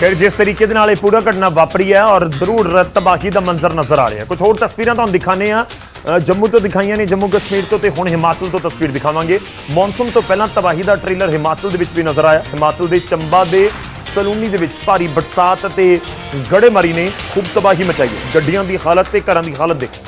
ਫਿਰ ਜਿਸ ਤਰੀਕੇ ਦੇ ਨਾਲ ਇਹ ਪੂਰਾ ਘਟਨਾ ਵਾਪਰੀ ਹੈ ਔਰ ਜ਼ਰੂਰ ਤਬਾਹੀ ਦਾ ਮੰਜ਼ਰ ਨਜ਼ਰ ਆ ਰਿਹਾ ਕੁਝ ਹੋਰ ਤਸਵੀਰਾਂ ਤੁਹਾਨੂੰ ਦਿਖਾਣੇ ਆ ਜੰਮੂ ਤੋਂ ਦਿਖਾਈਆਂ ਨੇ ਜੰਮੂ ਕਸ਼ਮੀਰ ਤੋਂ ਤੇ ਹੁਣ ਹਿਮਾਚਲ ਤੋਂ ਤਸਵੀਰ ਦਿਖਾਵਾਂਗੇ। ਮੌਨਸੂਨ ਤੋਂ ਪਹਿਲਾਂ ਤਬਾਹੀ ਦਾ ਟ੍ਰੇਲਰ ਹਿਮਾਚਲ ਦੇ ਵਿੱਚ ਵੀ ਨਜ਼ਰ ਆਇਆ। ਹਿਮਾਚਲ ਦੇ ਚੰਬਾ ਦੇ ਸਲੂਨੀ ਦੇ ਵਿੱਚ ਭਾਰੀ ਬਰਸਾਤ ਅਤੇ ਗੜੇਮਾਰੀ ਨੇ ਖੂਬ ਤਬਾਹੀ ਮਚਾਈ ਹੈ। ਗੱਡੀਆਂ ਦੀ ਹਾਲਤ ਤੇ ਘਰਾਂ ਦੀ ਹਾਲਤ ਦੇਖੋ।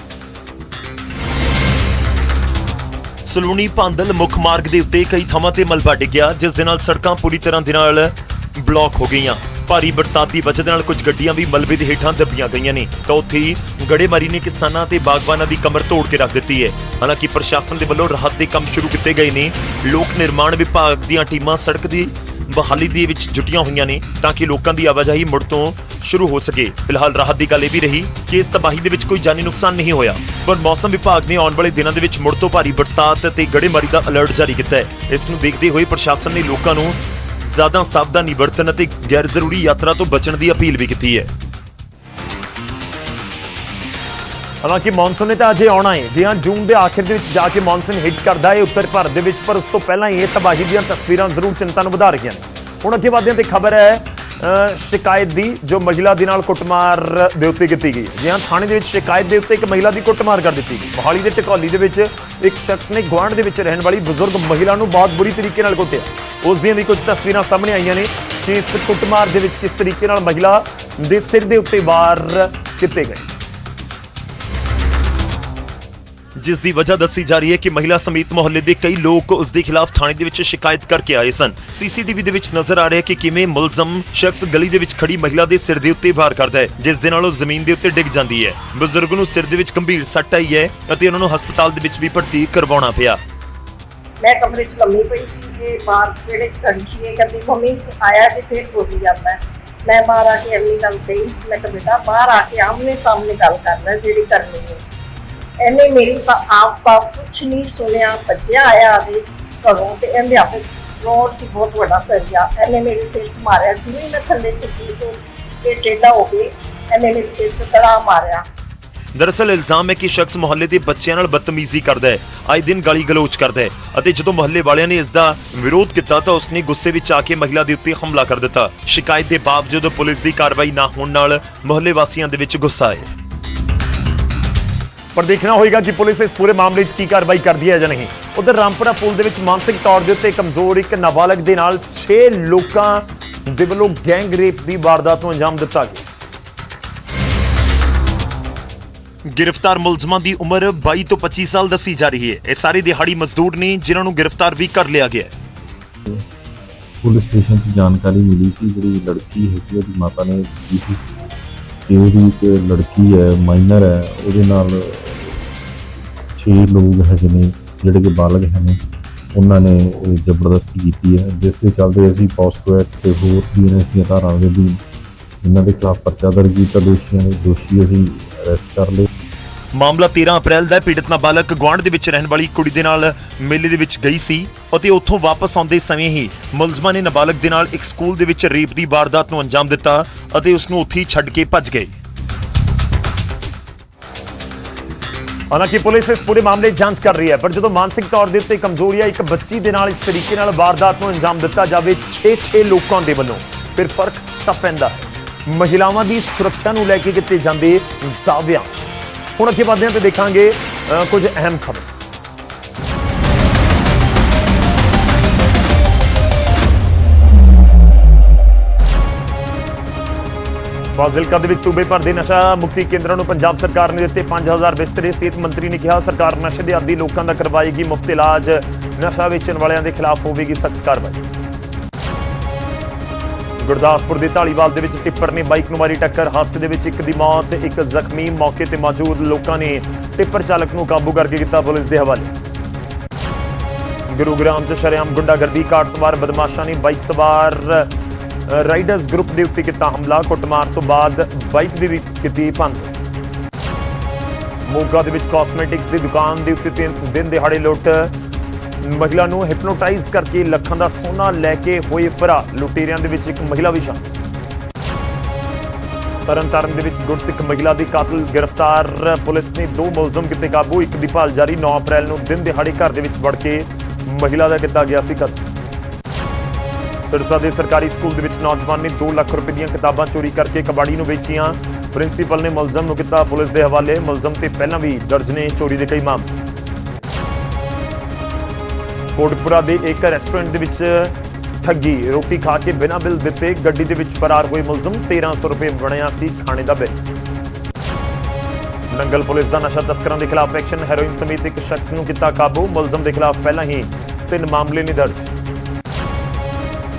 ਸਲੂਣੀ ਭਾਂਦਲ ਮੁੱਖ ਮਾਰਗ ਦੇ ਉੱਤੇ ਕਈ ਥਾਵਾਂ ਤੇ ਮਲਬਾ ਡਿੱਗਿਆ, ਜਿਸ ਦੇ ਨਾਲ ਸੜਕਾਂ ਪੂਰੀ ਤਰ੍ਹਾਂ ਦੇ ਨਾਲ ਬਲੌਕ ਹੋ ਗਈਆਂ। ਭਾਰੀ ਬਰਸਾਤ ਦੀ ਵਜ੍ਹਾ ਨਾਲ ਕੁਝ ਗੱਡੀਆਂ ਵੀ ਮਲਬੇ ਦੇ ਹੇਠਾਂ ਦੱਬੀਆਂ ਗਈਆਂ ਨੇ। ਤਾਂ ਉੱਥੇ ਹੀ ਗੜੇਮਾਰੀ ਨੇ ਕਿਸਾਨਾਂ ਤੇ ਬਾਗਬਾਨਾਂ ਦੀ ਕਮਰ ਤੋੜ ਕੇ ਰੱਖ ਦਿੱਤੀ ਹੈ। ਹਾਲਾਂਕਿ ਪ੍ਰਸ਼ਾਸਨ ਦੇ ਵੱਲੋਂ ਰਾਹਤ ਦੇ ਕੰਮ ਸ਼ੁਰੂ ਕੀਤੇ ਗਏ ਨੇ। ਲੋਕ ਨਿਰਮਾਣ ਵਿਭਾਗ ਦੀਆਂ ਟੀਮਾਂ ਸੜਕ ਦੀ ਬਹਾਲੀ ਦੇ ਵਿੱਚ ਜੁਟੀਆਂ ਹੋਈਆਂ ਨੇ, ਤਾਂ ਕਿ ਲੋਕਾਂ ਦੀ ਆਵਾਜਾਈ ਮੁੜ ਤੋਂ ਸ਼ੁਰੂ ਹੋ ਸਕੇ। ਫਿਲਹਾਲ ਰਾਹਤ ਦੀ ਗੱਲ ਇਹ ਵੀ ਰਹੀ ਕਿ ਇਸ ਤਬਾਹੀ ਦੇ ਵਿੱਚ ਕੋਈ ਜਾਨੀ ਨੁਕਸਾਨ ਨਹੀਂ ਹੋਇਆ, ਪਰ ਮੌਸਮ ਵਿਭਾਗ ਨੇ ਆਉਣ ਵਾਲੇ ਦਿਨਾਂ ਦੇ ਵਿੱਚ ਮੁੜ ਤੋਂ ਭਾਰੀ ਬਰਸਾਤ ਤੇ ਗੜੇਮਾਰੀ ਦਾ ਅਲਰਟ ਜਾਰੀ ਕੀਤਾ ਹੈ। ਇਸ ਨੂੰ ਦੇਖਦੇ ਹੋਏ ਪ੍ਰਸ਼ਾਸਨ ਨੇ ਲੋਕਾਂ ਨੂੰ ਜ਼ਿਆਦਾ ਸਾਵਧਾਨੀ ਵਰਤਣ ਅਤੇ ਗੈਰ ਜ਼ਰੂਰੀ ਯਾਤਰਾ ਤੋਂ ਬਚਣ ਦੀ ਅਪੀਲ ਵੀ ਕੀਤੀ ਹੈ। ਹਾਲਾਂਕਿ ਮੌਨਸੂਨ ਨੇ ਤਾਂ ਅਜੇ ਆਉਣਾ ਹੈ। ਜੀ ਹਾਂ ਜੂਨ ਦੇ ਆਖਿਰ ਦੇ ਵਿੱਚ ਜਾ ਕੇ ਮੌਨਸੂਨ ਹਿੱਟ ਕਰਦਾ ਹੈ, ਉੱਤਰ ਭਾਰਤ ਦੇ ਵਿੱਚ, ਪਰ ਉਸ ਤੋਂ ਪਹਿਲਾਂ ਹੀ ਇਹ ਤਬਾਹੀ ਦੀਆਂ ਤਸਵੀਰਾਂ ਜ਼ਰੂਰ ਚਿੰਤਾ ਨੂੰ ਵਧਾ ਰਹੀਆਂ ਨੇ। ਹੁਣ ਅੱਗੇ ਵਧਦੇ ਹਾਂ ਤੇ ਖਬਰ ਹੈ ਸ਼ਿਕਾਇਤ ਦੀ ਜੋ ਮਹਿਲਾ ਦੇ ਨਾਲ ਕੁੱਟਮਾਰ ਦੇ ਉੱਤੇ ਕੀਤੀ ਗਈ। ਹੈ ਥਾਣੇ ਦੇ ਵਿੱਚ ਸ਼ਿਕਾਇਤ ਦੇ ਉੱਤੇ ਇੱਕ ਮਹਿਲਾ ਦੀ ਕੁੱਟਮਾਰ ਕਰ ਦਿੱਤੀ ਗਈ। ਮੋਹਾਲੀ ਦੇ ਟਕੌਲੀ ਦੇ ਵਿੱਚ ਇੱਕ ਸ਼ਖਸ ਨੇ ਗੁਆਂਢ ਦੇ ਵਿੱਚ ਰਹਿਣ ਵਾਲੀ ਬਜ਼ੁਰਗ ਮਹਿਲਾ ਨੂੰ ਬਹੁਤ ਬੁਰੀ ਤਰੀਕੇ ਨਾਲ ਕੁੱਟਿਆ। ਉਸ ਦੀਆਂ ਵੀ ਕੁਝ ਤਸਵੀਰਾਂ ਸਾਹਮਣੇ ਆਈਆਂ ਨੇ ਕਿ ਇਸ ਕੁੱਟਮਾਰ ਦੇ ਵਿੱਚ ਕਿਸ ਤਰੀਕੇ ਨਾਲ ਮਹਿਲਾ ਦੇ ਸਿਰ ਦੇ ਉੱਤੇ ਵਾਰ ਕੀਤੇ ਗਏ। ਜਿਸ ਦੀ ਵਜ੍ਹਾ ਦੱਸੀ ਜਾ ਰਹੀ ਹੈ ਕਿ ਮਹਿਲਾ ਸਮੇਤ ਮੁਹੱਲੇ ਦੇ ਕਈ ਲੋਕ ਉਸ ਦੇ ਖਿਲਾਫ ਥਾਣੇ ਦੇ ਵਿੱਚ ਸ਼ਿਕਾਇਤ ਕਰਕੇ ਆਏ ਸਨ। ਸੀਸੀਟੀਵੀ ਦੇ ਵਿੱਚ ਨਜ਼ਰ ਆ ਰਿਹਾ ਹੈ ਕਿ ਕਿਵੇਂ ਮੁਲਜ਼ਮ ਸ਼ਖਸ ਗਲੀ ਦੇ ਵਿੱਚ ਖੜੀ ਮਹਿਲਾ ਦੇ ਸਿਰ ਦੇ ਉੱਤੇ ਵਾਰ ਕਰਦਾ ਹੈ, ਜਿਸ ਦੇ ਨਾਲ ਉਹ ਜ਼ਮੀਨ ਦੇ ਉੱਤੇ ਡਿੱਗ ਜਾਂਦੀ ਹੈ। ਬਜ਼ੁਰਗ ਨੂੰ ਸਿਰ ਦੇ ਵਿੱਚ ਗੰਭੀਰ ਸੱਟ ਆਈ ਹੈ ਅਤੇ ਉਹਨਾਂ ਨੂੰ ਹਸਪਤਾਲ ਦੇ ਵਿੱਚ ਵੀ ਭਰਤੀ ਕਰਵਾਉਣਾ ਪਿਆ। ਮੈਂ ਕਮਰੇ 'ਚ ਲੰਮੀ ਪਈ ਸੀ ਤੇ ਬਾਹਰ ਵਿਹੜੇ 'ਚ ਖੜੀ ਸੀ, ਇਹ ਕਹਿੰਦੀ, ਮੰਮੀ, ਆਇਆ ਤੇ ਫਿਰ ਬੋਲੀ ਜਾਂਦਾ ਹੈ। ਮੈਂ ਬਾਹਰ ਆ ਕੇ ਅੰਮੀ ਨਾਲ ਗਈ ਮੈਂ ਕਿਹਾ, ਬੇਟਾ, ਬਾਹਰ ਆ ਕੇ ਆਮਨੇ ਸਾਹਮਣੇ ਗੱਲ ਕਰ ਜਿਹੜੀ ਕਰਨੀ ਹੈ। ਇਹਨੇ ਮੇਰੀ ਆਪ ਤਾਂ ਕੁਛ ਨਹੀਂ ਸੁਣਿਆ, ਭੱਜਿਆ ਆਇਆ ਦੇ ਘਰੋਂ ਤੇ ਇਹਦੇ ਆਪੇ ਰੋਡ 'ਚ ਬਹੁਤ ਵੱਡਾ ਸਰੀਆ ਇਹਨੇ ਮੇਰੇ ਸਿਰ 'ਚ ਮਾਰਿਆ, ਜਿਵੇਂ ਮੈਂ ਥੱਲੇ ਚੁੱਕੀ ਤੇ ਇਹ ਟੇਢਾ ਹੋ ਕੇ ਇਹਨੇ ਮੇਰੇ ਸਿਰ 'ਤੇ ਤੜਾ ਮਾਰਿਆ। ਦਰਅਸਲ ਇਲਜ਼ਾਮ ਹੈ ਕਿ ਸ਼ਖਸ ਮੁਹੱਲੇ ਦੇ ਬੱਚਿਆਂ ਨਾਲ ਬਦਤਮੀਜ਼ੀ ਕਰਦਾ ਹੈ। ਆਏ ਦਿਨ ਗਾਲੀ ਗਲੋਚ ਕਰਦਾ ਹੈ ਅਤੇ ਜਦੋਂ ਮੁਹੱਲੇ ਵਾਲਿਆਂ ਨੇ ਇਸ ਦਾ ਵਿਰੋਧ ਕੀਤਾ ਤਾਂ ਉਸਨੇ ਗੁੱਸੇ ਵਿੱਚ ਆ ਕੇ ਮਹਿਲਾ ਦੇ ਉੱਤੇ ਹਮਲਾ ਕਰ ਦਿੱਤਾ। ਸ਼ਿਕਾਇਤ ਦੇ ਬਾਵਜੂਦ ਪੁਲਿਸ ਦੀ ਕਾਰਵਾਈ ਨਾ ਹੋਣ ਨਾਲ ਮੁਹੱਲੇ ਵਾਸੀਆਂ ਦੇ ਵਿੱਚ ਗੁੱਸਾ ਹੈ ਪਰ ਦੇਖਣਾ ਹੋਏਗਾ ਕਿ ਪੁਲਿਸ ਇਸ ਪੂਰੇ ਮਾਮਲੇ 'ਚ ਕੀ ਕਾਰਵਾਈ ਕਰਦੀ ਹੈ ਜਾਂ ਨਹੀਂ। ਉਧਰ ਰਾਮਪੁਰਾ ਪੁਲ ਦੇ ਵਿੱਚ ਮਾਨਸਿਕ ਤੌਰ ਦੇ ਉੱਤੇ ਕਮਜ਼ੋਰ ਇੱਕ ਨਾਬਾਲਗ ਦੇ ਨਾਲ 6 ਲੋਕਾਂ ਦੇ ਵੱਲੋਂ ਗੈਂਗ ਰੇਪ ਦੀ ਵਾਰਦਾਤ ਨੂੰ ਅੰਜਾਮ ਦਿੱਤਾ ਗਿਆ। ਗ੍ਰਿਫਤਾਰ ਮੁਲਜ਼ਮਾਂ ਦੀ ਉਮਰ 22 ਤੋਂ 25 ਸਾਲ ਦੱਸੀ ਜਾ ਰਹੀ ਹੈ। ਇਹ ਸਾਰੇ ਦਿਹਾੜੀ ਮਜ਼ਦੂਰ ਨੇ ਜਿਨ੍ਹਾਂ ਨੂੰ ਗ੍ਰਿਫਤਾਰ ਵੀ ਕਰ ਲਿਆ ਗਿਆ ਹੈ। ਪੁਲਿਸ ਸਟੇਸ਼ਨ 'ਚ ਜਾਣਕਾਰੀ ਮਿਲੀ ਸੀ ਜਿਹੜੀ ਲੜਕੀ ਹੈਗੀ ਉਹਦੀ ਮਾਤਾ ਨੇ ਦਿੱਤੀ ਸੀ। ਕਿ ਉਹਦੀ ਇੱਕ ਲੜਕੀ ਹੈ ਮਾਈਨਰ ਹੈ, ਉਹਦੇ ਨਾਲ 6 ਲੋਕ ਹੈਗੇ ਨੇ, ਜਿਹੜੇ ਕਿ ਬਾਲਗ ਹਨ ਉਹਨਾਂ ਨੇ ਜ਼ਬਰਦਸਤੀ ਕੀਤੀ ਹੈ। ਜਿਸ ਦੇ ਚੱਲਦੇ ਅਸੀਂ ਪੋਸਟੋ ਐਕਟ ਤੇ ਹੋਰ ਡੀਐਨਐਸ ਦੀਆਂ ਧਾਰਾਵਾਂ ਦੇ ਵੀ ਇਹਨਾਂ ਦੇ ਖਿਲਾਫ ਪਰਚਾ ਦਰਜ ਕੀਤਾ, ਦੋਸ਼ੀਆਂ ਦੇ ਦੋਸ਼ੀ ਅਸੀਂ ਅਰੈਸਟ ਕਰ ਲਏ। ਮਾਮਲਾ 13 ਅਪ੍ਰੈਲ ਦਾ ਪੀੜਤ ਨਾਬਾਲਗ ਗੁਆਂਢ ਦੇ ਵਿੱਚ ਰਹਿਣ ਵਾਲੀ ਕੁੜੀ ਦੇ ਨਾਲ ਮੇਲੇ ਦੇ ਵਿੱਚ ਗਈ ਸੀ ਅਤੇ ਉੱਥੋਂ ਵਾਪਸ ਆਉਂਦੇ ਸਮੇਂ ਹੀ ਮੁਲਜ਼ਮਾਂ ਨੇ ਨਾਬਾਲਗ ਦੇ ਨਾਲ ਇੱਕ ਸਕੂਲ ਦੇ ਵਿੱਚ ਰੇਪ ਦੀ ਵਾਰਦਾਤ ਨੂੰ ਅੰਜਾਮ ਦਿੱਤਾ ਅਤੇ ਉਸ ਨੂੰ ਉੱਥੇ ਹੀ ਛੱਡ ਕੇ ਭੱਜ ਗਏ। ਹਾਲਾਂਕਿ ਪੁਲਿਸ ਇਸ ਪੂਰੇ ਮਾਮਲੇ ਦੀ ਜਾਂਚ ਕਰ ਰਹੀ ਹੈ, ਪਰ ਜਦੋਂ ਮਾਨਸਿਕ ਤੌਰ ਦੇ ਉੱਤੇ ਕਮਜ਼ੋਰੀ ਆ ਇੱਕ ਬੱਚੀ ਦੇ ਨਾਲ ਇਸ ਤਰੀਕੇ ਨਾਲ ਵਾਰਦਾਤ ਨੂੰ ਅੰਜਾਮ ਦਿੱਤਾ ਜਾਵੇ 6-6 ਲੋਕਾਂ ਦੇ ਵੱਲੋਂ। ਫਿਰ ਫ਼ਰਕ ਤਾਂ ਪੈਂਦਾ ਮਹਿਲਾਵਾਂ ਦੀ ਸੁਰੱਖਿਆ ਨੂੰ ਲੈ ਕੇ ਕੀਤੇ ਜਾਂਦੇ ਦਾਅਵਿਆਂ। ਹੁਣ ਅੱਗੇ ਵਧਦੇ ਹਾਂ ਤੇ ਦੇਖਾਂਗੇ ਕੁਝ ਅਹਿਮ ਖਬਰਾਂ। ਫਾਜ਼ਿਲਕਾ ਦੇ ਵਿੱਚ ਸੂਬੇ ਭਰ ਦੇ ਨਸ਼ਾ ਮੁਕਤੀ ਕੇਂਦਰਾਂ ਨੂੰ ਪੰਜਾਬ ਸਰਕਾਰ ਨੇ ਦਿੱਤੇ 5000 ਬਿਸਤਰੇ। ਸਿਹਤ ਮੰਤਰੀ ਨੇ ਕਿਹਾ, ਸਰਕਾਰ ਨਸ਼ੇ ਦੇ ਆਦੀ ਲੋਕਾਂ ਦਾ ਕਰਵਾਏਗੀ ਮੁਫਤ ਇਲਾਜ। ਨਸ਼ਾ ਵੇਚਣ ਵਾਲਿਆਂ ਦੇ ਖਿਲਾਫ ਹੋਵੇਗੀ ਸਖਤ ਕਾਰਵਾਈ। ਗੁਰਦਾਸਪੁਰ ਦੇ ਢਾਲੀਵਾਲ ਦੇ ਵਿੱਚ ਟਿੱਪਰ ਨੇ ਬਾਈਕ ਨੂੰ ਮਾਰੀ ਟੱਕਰ। ਹਾਦਸੇ ਦੇ ਵਿੱਚ ਇੱਕ ਦੀ ਮੌਤ ਤੇ ਇੱਕ ਜ਼ਖਮੀ ਮੌਕੇ ਤੇ ਮੌਜੂਦ ਲੋਕਾਂ ਨੇ ਟਿੱਪਰ ਚਾਲਕ ਨੂੰ ਕਾਬੂ ਕਰਕੇ ਕੀਤਾ ਪੁਲਿਸ ਦੇ ਹਵਾਲੇ। ਗੁਰੂਗ੍ਰਾਮ ਚ ਸ਼ਰੇਆਮ ਗੁੰਡਾਗਰਦੀ ਕਾਰ ਸਵਾਰ ਬਦਮਾਸ਼ਾਂ ਨੇ ਬਾਈਕ ਸਵਾਰ ਰਾਈਡਰਸ ਗਰੁੱਪ ਦੇ ਉੱਤੇ ਕੀਤਾ ਹਮਲਾ। ਕੁੱਟਮਾਰ ਤੋਂ ਬਾਅਦ ਬਾਈਕ ਦੀ ਵੀ ਕੀਤੀ ਭੰਗ। ਮੋਗਾ ਦੇ ਵਿੱਚ ਕਾਸਮੈਟਿਕਸ ਦੀ ਦੁਕਾਨ ਦੇ ਉੱਤੇ ਤਿੰਨ ਦਿਨ ਦਿਹਾੜੇ ਲੁੱਟ ਮਹਿਲਾ ਨੂੰ ਹਿਪਨੋਟਾਈਜ਼ ਕਰਕੇ ਲੱਖਾਂ ਦਾ ਸੋਨਾ ਲੈ ਕੇ ਹੋਏ ਫਰਾਰ ਲੁਟੇਰਿਆਂ ਦੇ ਵਿੱਚ ਇੱਕ ਮਹਿਲਾ ਵੀ ਸ਼ਾਮਲ। ਤਰਨਤਾਰਨ ਦੇ ਵਿੱਚ ਗੁਰਸਿੱਖ ਮਹਿਲਾ ਦੀ ਕਾਤਲ ਗ੍ਰਿਫਤਾਰ। ਪੁਲਿਸ ਨੇ ਦੋ ਮੁਲਜ਼ਮ ਕੀਤੇ ਕਾਬੂ, ਇੱਕ ਦੀ ਭਾਲ ਜਾਰੀ। 9 ਅਪ੍ਰੈਲ ਨੂੰ ਦਿਨ ਦਿਹਾੜੇ ਘਰ ਦੇ ਵਿੱਚ ਵੜ ਕੇ ਮਹਿਲਾ ਦਾ ਕੀਤਾ ਗਿਆ ਸੀ ਕਤਲ। ਸਿਰਸਾ ਦੇ ਸਰਕਾਰੀ ਸਕੂਲ ਦੇ ਵਿੱਚ ਨੌਜਵਾਨ ਨੇ 2 ਲੱਖ ਰੁਪਏ ਦੀਆਂ ਕਿਤਾਬਾਂ ਚੋਰੀ ਕਰਕੇ ਕਬਾੜੀ ਨੂੰ ਵੇਚੀਆਂ। ਪ੍ਰਿੰਸੀਪਲ ਨੇ ਮੁਲਜ਼ਮ ਨੂੰ ਕੀਤਾ ਪੁਲਿਸ ਦੇ ਹਵਾਲੇ। ਮੁਲਜ਼ਮ ਤੇ ਪਹਿਲਾਂ ਵੀ ਦਰਜ ਨੇ ਚੋਰੀ ਦੇ ਕਈ ਮਾਮਲੇ। ਕੋਟਪੁਰਾ ਦੇ ਇੱਕ ਰੈਸਟੋਰੈਂਟ ਦੇ ਵਿੱਚ ਠੱਗੀ। ਰੋਟੀ ਖਾ ਕੇ ਬਿਨਾਂ ਬਿੱਲ ਦਿੱਤੇ ਗੱਡੀ ਦੇ ਵਿੱਚ ਫਰਾਰ ਹੋਏ ਮੁਲਜ਼ਮ। 1300 ਰੁਪਏ ਬਣਿਆ ਸੀ ਖਾਣੇ ਦਾ ਬਿੱਲ। ਨੰਗਲ ਪੁਲਿਸ ਦਾ ਨਸ਼ਾ ਤਸਕਰਾਂ ਦੇ ਖਿਲਾਫ ਐਕਸ਼ਨ। ਹੈਰੋਇਨ ਸਮੇਤ ਇੱਕ ਸ਼ਖਸ ਨੂੰ ਕੀਤਾ ਕਾਬੂ। ਮੁਲਜ਼ਮ ਦੇ ਖਿਲਾਫ ਪਹਿਲਾਂ ਹੀ ਤਿੰਨ ਮਾਮਲੇ ਨੇ ਦਰਜ।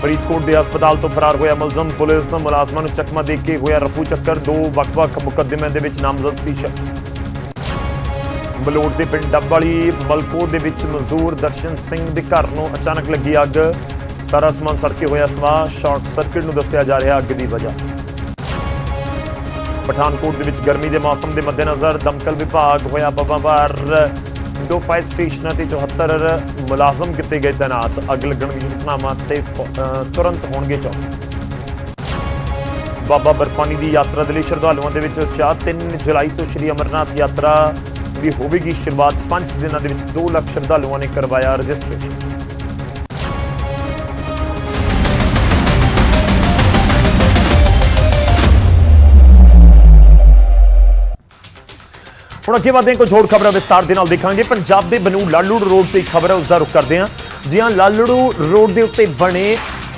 ਫਰੀਦਕੋਟ ਦੇ ਹਸਪਤਾਲ ਤੋਂ ਫਰਾਰ ਹੋਇਆ ਮੁਲਜ਼ਮ। ਪੁਲਿਸ ਮੁਲਾਜ਼ਮਾਂ ਨੂੰ ਚਕਮਾ ਦੇ ਕੇ ਹੋਇਆ ਰਫੂ ਚੱਕਰ। ਦੋ ਵੱਖ-ਵੱਖ ਮੁਕੱਦਮਿਆਂ ਦੇ ਵਿੱਚ ਨਾਮਜ਼ਦ ਸੀ ਸ਼ਖਸ। ਬਲੋਟ ਦੇ ਪਿੰਡ ਡੱਬ ਵਾਲੀ ਮਲਕੋਟ ਦੇ ਵਿੱਚ ਮਜ਼ਦੂਰ ਦਰਸ਼ਨ ਸਿੰਘ ਦੇ ਘਰ ਨੂੰ ਅਚਾਨਕ ਲੱਗੀ ਅੱਗ। ਸਾਰਾ ਸਮਾਨ ਸੜ ਕੇ ਹੋਇਆ ਸਮਾਂ। ਸ਼ਾਰਟ ਸਰਕਟ ਨੂੰ ਦੱਸਿਆ ਜਾ ਰਿਹਾ ਅੱਗ ਦੀ ਵਜ੍ਹਾ। ਪਠਾਨਕੋਟ ਦੇ ਵਿੱਚ ਗਰਮੀ ਦੇ ਮੌਸਮ ਦੇ ਮੱਦੇਨਜ਼ਰ ਦਮਕਲ ਵਿਭਾਗ ਹੋਇਆ ਬਬਾਵਾਰ ਦੋ ਫਾਇਰ ਸਟੇਸ਼ਨਾਂ ਤੇ 74 ਮੁਲਾਜ਼ਮ ਕੀਤੇ ਗਏ ਤਾਇਨਾਤ ਅੱਗ ਲੱਗਣ ਦੀ ਘਟਨਾਵਾਂ ਤੇ ਤੁਰੰਤ ਹੋਣਗੇ ਚੌਕ। ਬਾਬਾ ਬਰਫਾਨੀ ਦੀ ਯਾਤਰਾ ਦੇ ਲਈ ਸ਼ਰਧਾਲੂਆਂ ਦੇ ਵਿੱਚ ਉਤਸ਼ਾਹ। 3 ਜੁਲਾਈ ਤੋਂ ਸ਼੍ਰੀ ਅਮਰਨਾਥ ਯਾਤਰਾ ਦੀ ਹੋਵੇਗੀ ਸ਼ੁਰੂਆਤ 5 ਦਿਨਾਂ ਦੇ ਵਿੱਚ 2 ਲੱਖ ਸ਼ਰਧਾਲੂਆਂ ਨੇ ਕਰਵਾਇਆ ਰਜਿਸਟ੍ਰੇਸ਼ਨ। ਹੁਣ ਅੱਗੇ ਵਧਦੇ ਹਾਂ, ਕੁਝ ਹੋਰ ਖਬਰਾਂ ਵਿਸਤਾਰ ਦੇ ਨਾਲ ਦੇਖਾਂਗੇ। ਪੰਜਾਬ ਦੇ ਬਨੂ ਲਾਲੜੂ ਰੋਡ ਤੇ ਖਬਰ ਹੈ, ਉਸ ਦਾ ਰੁਖ ਕਰਦੇ ਹਾਂ। ਜੀ ਹਾਂ ਲਾਲੜੂ ਰੋਡ ਦੇ ਉੱਤੇ ਬਣੇ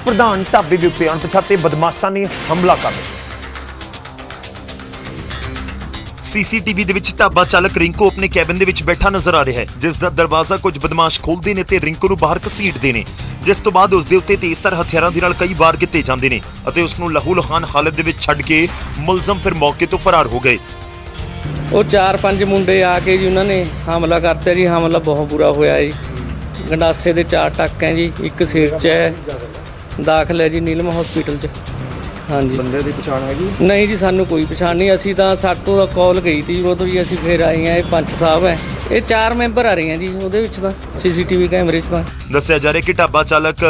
ਪ੍ਰਧਾਨ ਢਾਬੇ ਦੇ ਉੱਤੇ ਅਣਪਛਾਤੇ ਬਦਮਾਸ਼ਾਂ ਨੇ ਹਮਲਾ ਕਰ ਦਿੱਤਾ। ਸੀਸੀਟੀਵੀ ਦੇ ਵਿੱਚ ਢਾਬਾ ਚਾਲਕ ਰਿੰਕੂ ਆਪਣੇ ਕੈਬਨ ਦੇ ਵਿੱਚ ਬੈਠਾ ਨਜ਼ਰ ਆ ਰਿਹਾ ਹੈ, ਜਿਸ ਦਾ ਦਰਵਾਜ਼ਾ ਕੁਝ ਬਦਮਾਸ਼ ਖੋਲਦੇ ਨੇ ਤੇ ਰਿੰਕੂ ਨੂੰ ਬਾਹਰ ਘਸੀਟਦੇ ਨੇ। ਜਿਸ ਤੋਂ ਬਾਅਦ ਉਸ ਦੇ ਉੱਤੇ ਤੇਜ਼ਤਰ ਹਥਿਆਰਾਂ ਦੇ ਨਾਲ ਕਈ ਵਾਰ ਕੀਤੇ ਜਾਂਦੇ ਨੇ ਅਤੇ ਉਸ ਨੂੰ ਲਹੂ ਲੁਹਾਨ ਹਾਲਤ ਦੇ ਵਿੱਚ ਛੱਡ ਕੇ ਮੁਲਜ਼ਮ ਫਿਰ ਮੌਕੇ ਤੋਂ ਫਰਾਰ ਹੋ ਗਏ। ਉਹ ਚਾਰ ਪੰਜ ਮੁੰਡੇ ਆ ਕੇ ਜੀ ਉਹਨਾਂ ਨੇ ਹਮਲਾ ਕਰਤਾ ਜੀ। ਹਮਲਾ ਬਹੁਤ ਬੁਰਾ ਹੋਇਆ ਜੀ। ਗੰਡਾਸੇ ਦੇ ਚਾਰ ਟੱਕ ਹੈ ਜੀ, ਇੱਕ ਸਿਰ 'ਚ ਹੈ। ਦਾਖਲ ਹੈ ਜੀ ਨੀਲਮ ਹਸਪੀਟਲ 'ਚ। ਹਾਂਜੀ। ਬੰਦੇ ਦੀ ਪਛਾਣ ਹੈਗੀ? ਨਹੀਂ ਜੀ ਸਾਨੂੰ ਕੋਈ ਪਛਾਣ ਨਹੀਂ। ਅਸੀਂ ਤਾਂ ਸਾਤੋਂ ਦਾ ਕਾਲ ਗਈ ਤੀ ਉਦੋਂ ਹੀ ਅਸੀਂ ਫੇਰ ਆਏ ਆ ਇਹ ਪੰਚ ਸਾਹਿਬ ਹੈ। ਇਹ ਚਾਰ ਮੈਂਬਰ ਆ ਰਹੇ ਆ ਜੀ ਉਹਦੇ ਵਿੱਚ ਤਾਂ ਸੀਸੀਟੀਵੀ ਕੈਮਰੇ 'ਚ ਤਾਂ। ਦੱਸਿਆ ਜਾ ਰਿਹਾ ਕਿ ਢਾਬਾ ਚਾਲਕ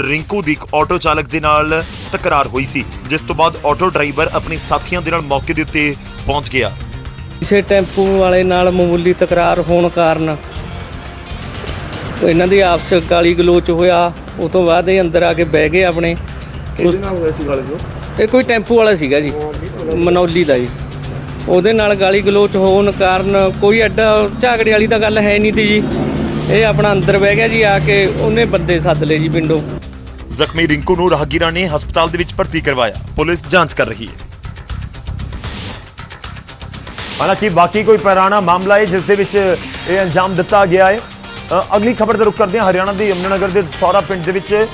ਰਿੰਕੂ ਦੀ ਇੱਕ ਆਟੋ ਚਾਲਕ ਦੇ ਨਾਲ ਤਕਰਾਰ ਹੋਈ ਸੀ ਜਿਸ ਤੋਂ ਬਾਅਦ ਆਟੋ ਡਰਾਈਵਰ ਆਪਣੇ ਸਾਥੀਆਂ ਦੇ ਨਾਲ ਮੌਕੇ ਦੇ ਉੱਤੇ ਪਹੁੰਚ ਗਿਆ। ਕਿਸੇ ਟੈਂਪੂ ਵਾਲੇ ਨਾਲ ਮਾਮੂਲੀ ਤਕਰਾਰ ਹੋਣ ਕਾਰਨ ਉਹ ਇਹਨਾਂ ਦੀ ਆਪਸ ਗਾਲੀ ਗਲੋਚ ਹੋਇਆ। ਉਸ ਤੋਂ ਬਾਅਦ ਇਹ ਅੰਦਰ ਆ ਕੇ ਬਹਿ ਗਏ ਆਪਣੇ। ਕਿਹਦੇ ਨਾਲ ਹੋਇਆ ਸੀ ਗੱਲ ਜੋ ਇਹ ਕੋਈ ਟੈਂਪੂ ਵਾਲਾ ਸੀਗਾ ਜੀ ਮਨੌਲੀ ਦਾ ਜੀ। ਉਹਦੇ ਨਾਲ ਗਾਲੀ ਗਲੋਚ ਹੋਣ ਕਾਰਨ ਕੋਈ ਐਡਾ ਝਾਗੜੇ ਵਾਲੀ ਤਾਂ ਗੱਲ ਹੈ ਨਹੀਂ ਤੀ ਜੀ। ਇਹ ਆਪਣਾ ਅੰਦਰ ਬਹਿ ਗਿਆ ਜੀ ਆ ਕੇ ਉਹਨੇ ਬੰਦੇ ਸੱਦ ਲਏ ਜੀ ਪਿੰਡੋਂ। ਜ਼ਖਮੀ ਰਿੰਕੂ ਨੂੰ ਰਾਹਗੀਰਾਂ ਨੇ ਹਸਪਤਾਲ ਦੇ ਵਿੱਚ ਭਰਤੀ ਕਰਵਾਇਆ। ਪੁਲਿਸ ਜਾਂਚ ਕਰ ਰਹੀ ਹੈ। ਹਾਲਾਂਕਿ ਬਾਕੀ ਕੋਈ ਪੁਰਾਣਾ ਮਾਮਲਾ ਹੈ ਜਿਸ ਦੇ ਵਿੱਚ ਇਹ ਅੰਜਾਮ ਦਿੱਤਾ ਗਿਆ ਹੈ। ਅਗਲੀ ਖਬਰ ਦਾ ਰੁਖ ਕਰਦੇ ਹਾਂ ਹਰਿਆਣਾ ਦੇ ਯਮੁਨਾਨਗਰ ਦੇ ਸੌਰਾ ਪਿੰਡ ਦੇ ਵਿੱਚ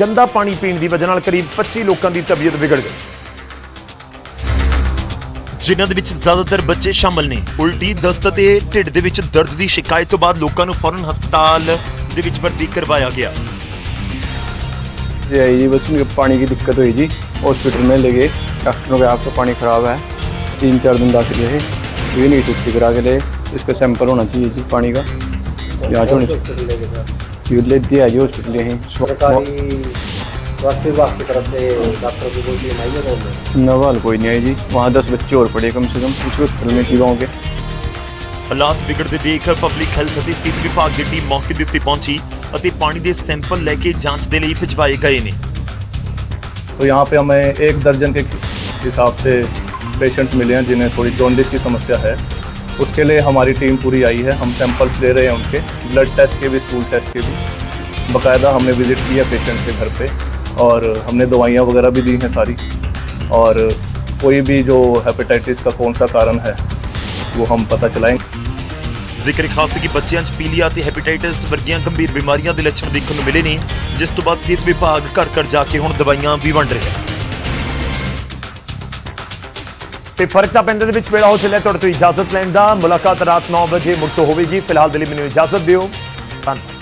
ਗੰਦਾ ਪਾਣੀ ਪੀਣ ਦੀ ਵਜ੍ਹਾ ਨਾਲ ਕਰੀਬ 25 ਲੋਕਾਂ ਦੀ ਤਬੀਅਤ ਵਿਗੜ ਗਈ ਜਿਨ੍ਹਾਂ ਦੇ ਵਿੱਚ ਜ਼ਿਆਦਾਤਰ ਬੱਚੇ ਸ਼ਾਮਲ ਨੇ ਉਲਟੀ ਦਸਤ ਅਤੇ ਢਿੱਡ ਦੇ ਵਿੱਚ ਦਰਦ ਦੀ ਸ਼ਿਕਾਇਤ ਤੋਂ ਬਾਅਦ ਲੋਕਾਂ ਨੂੰ ਫੌਰਨ ਹਸਪਤਾਲ ਦੇ ਵਿੱਚ ਭਰਤੀ ਕਰਵਾਇਆ ਗਿਆ ये आई जी बस उनके पानी की दिक्कत हुई जी हॉस्पिटल में ले गए डॉक्टरों के आपका पानी ख़राब है तीन चार दिन दाखिल रहे ये नहीं छुट्टी करा के ले इसका सैंपल होना चाहिए जी पानी का जाँच होनी चाहिए ले दिया जी हॉस्पिटल यहीं स्वास्थ्य विभाग की तरफ से डॉक्टर की कोई टीम आई है तो नवाल कोई नहीं आई जी वहाँ दस बच्चे और पड़े कम से कम उस हॉस्पिटल में थी गाँव के ਹਾਲਾਤ ਵਿਗੜਦੇ ਦੇਖ ਪਬਲਿਕ ਹੈਲਥ ਅਤੇ ਸਿਹਤ ਵਿਭਾਗ ਦੀ ਟੀਮ ਮੌਕੇ ਦੇ ਉੱਤੇ ਪਹੁੰਚੀ ਅਤੇ ਪਾਣੀ ਦੇ ਸੈਂਪਲ ਲੈ ਕੇ ਜਾਂਚ ਦੇ ਲਈ ਭਿਜਵਾਏ ਗਏ ਨੇ तो यहाँ पे हमें एक दर्जन के हिसाब से पेशेंट्स मिले हैं जिन्हें थोड़ी जॉन्डिस की समस्या है उसके लिए हमारी टीम पूरी आई है हम सैंपल्स ले रहे हैं उनके ब्लड टेस्ट के भी स्टूल टेस्ट के भी बाकायदा हमने विजिट किया पेशेंट के घर पे और हमने दवाइयाँ वगैरह भी दी हैं सारी और कोई भी जो हेपेटाइटिस का कौन सा कारण है वो हम पता चलाएंगे ਜ਼ਿਕਰ ਖਾਸ ਹੈ ਕਿ ਬੱਚਿਆਂ 'ਚ ਪੀਲੀਆ ਤੇ ਹੈਪੇਟਾਈਟਸ ਵਰਗੀਆਂ ਗੰਭੀਰ ਬਿਮਾਰੀਆਂ ਦੇ ਲੱਛਣ ਦੇਖਣ ਨੂੰ ਮਿਲੇ ਨੇ ਜਿਸ ਤੋਂ ਬਾਅਦ ਸਿਹਤ ਵਿਭਾਗ ਘਰ ਘਰ ਜਾ ਕੇ ਹੁਣ ਦਵਾਈਆਂ ਵੀ ਵੰਡ ਰਿਹਾ ਹੈ ਤੇ ਫ਼ਰਕ ਤਾਂ ਪੈਂਦੇ ਦੇ ਵਿੱਚ ਵੇਲਾ ਹੋ ਚੱਲਿਆ। ਤੁਹਾਡੇ ਤੋਂ ਇਜਾਜ਼ਤ ਲੈਣ ਦਾ ਮੁਲਾਕਾਤ ਰਾਤ 9 ਵਜੇ ਮੁੜ ਤੋਂ ਹੋਵੇਗੀ। ਫਿਲਹਾਲ ਦੇ ਲਈ ਮੈਨੂੰ ਇਜਾਜ਼ਤ ਦਿਓ। ਧੰਨਵਾਦ।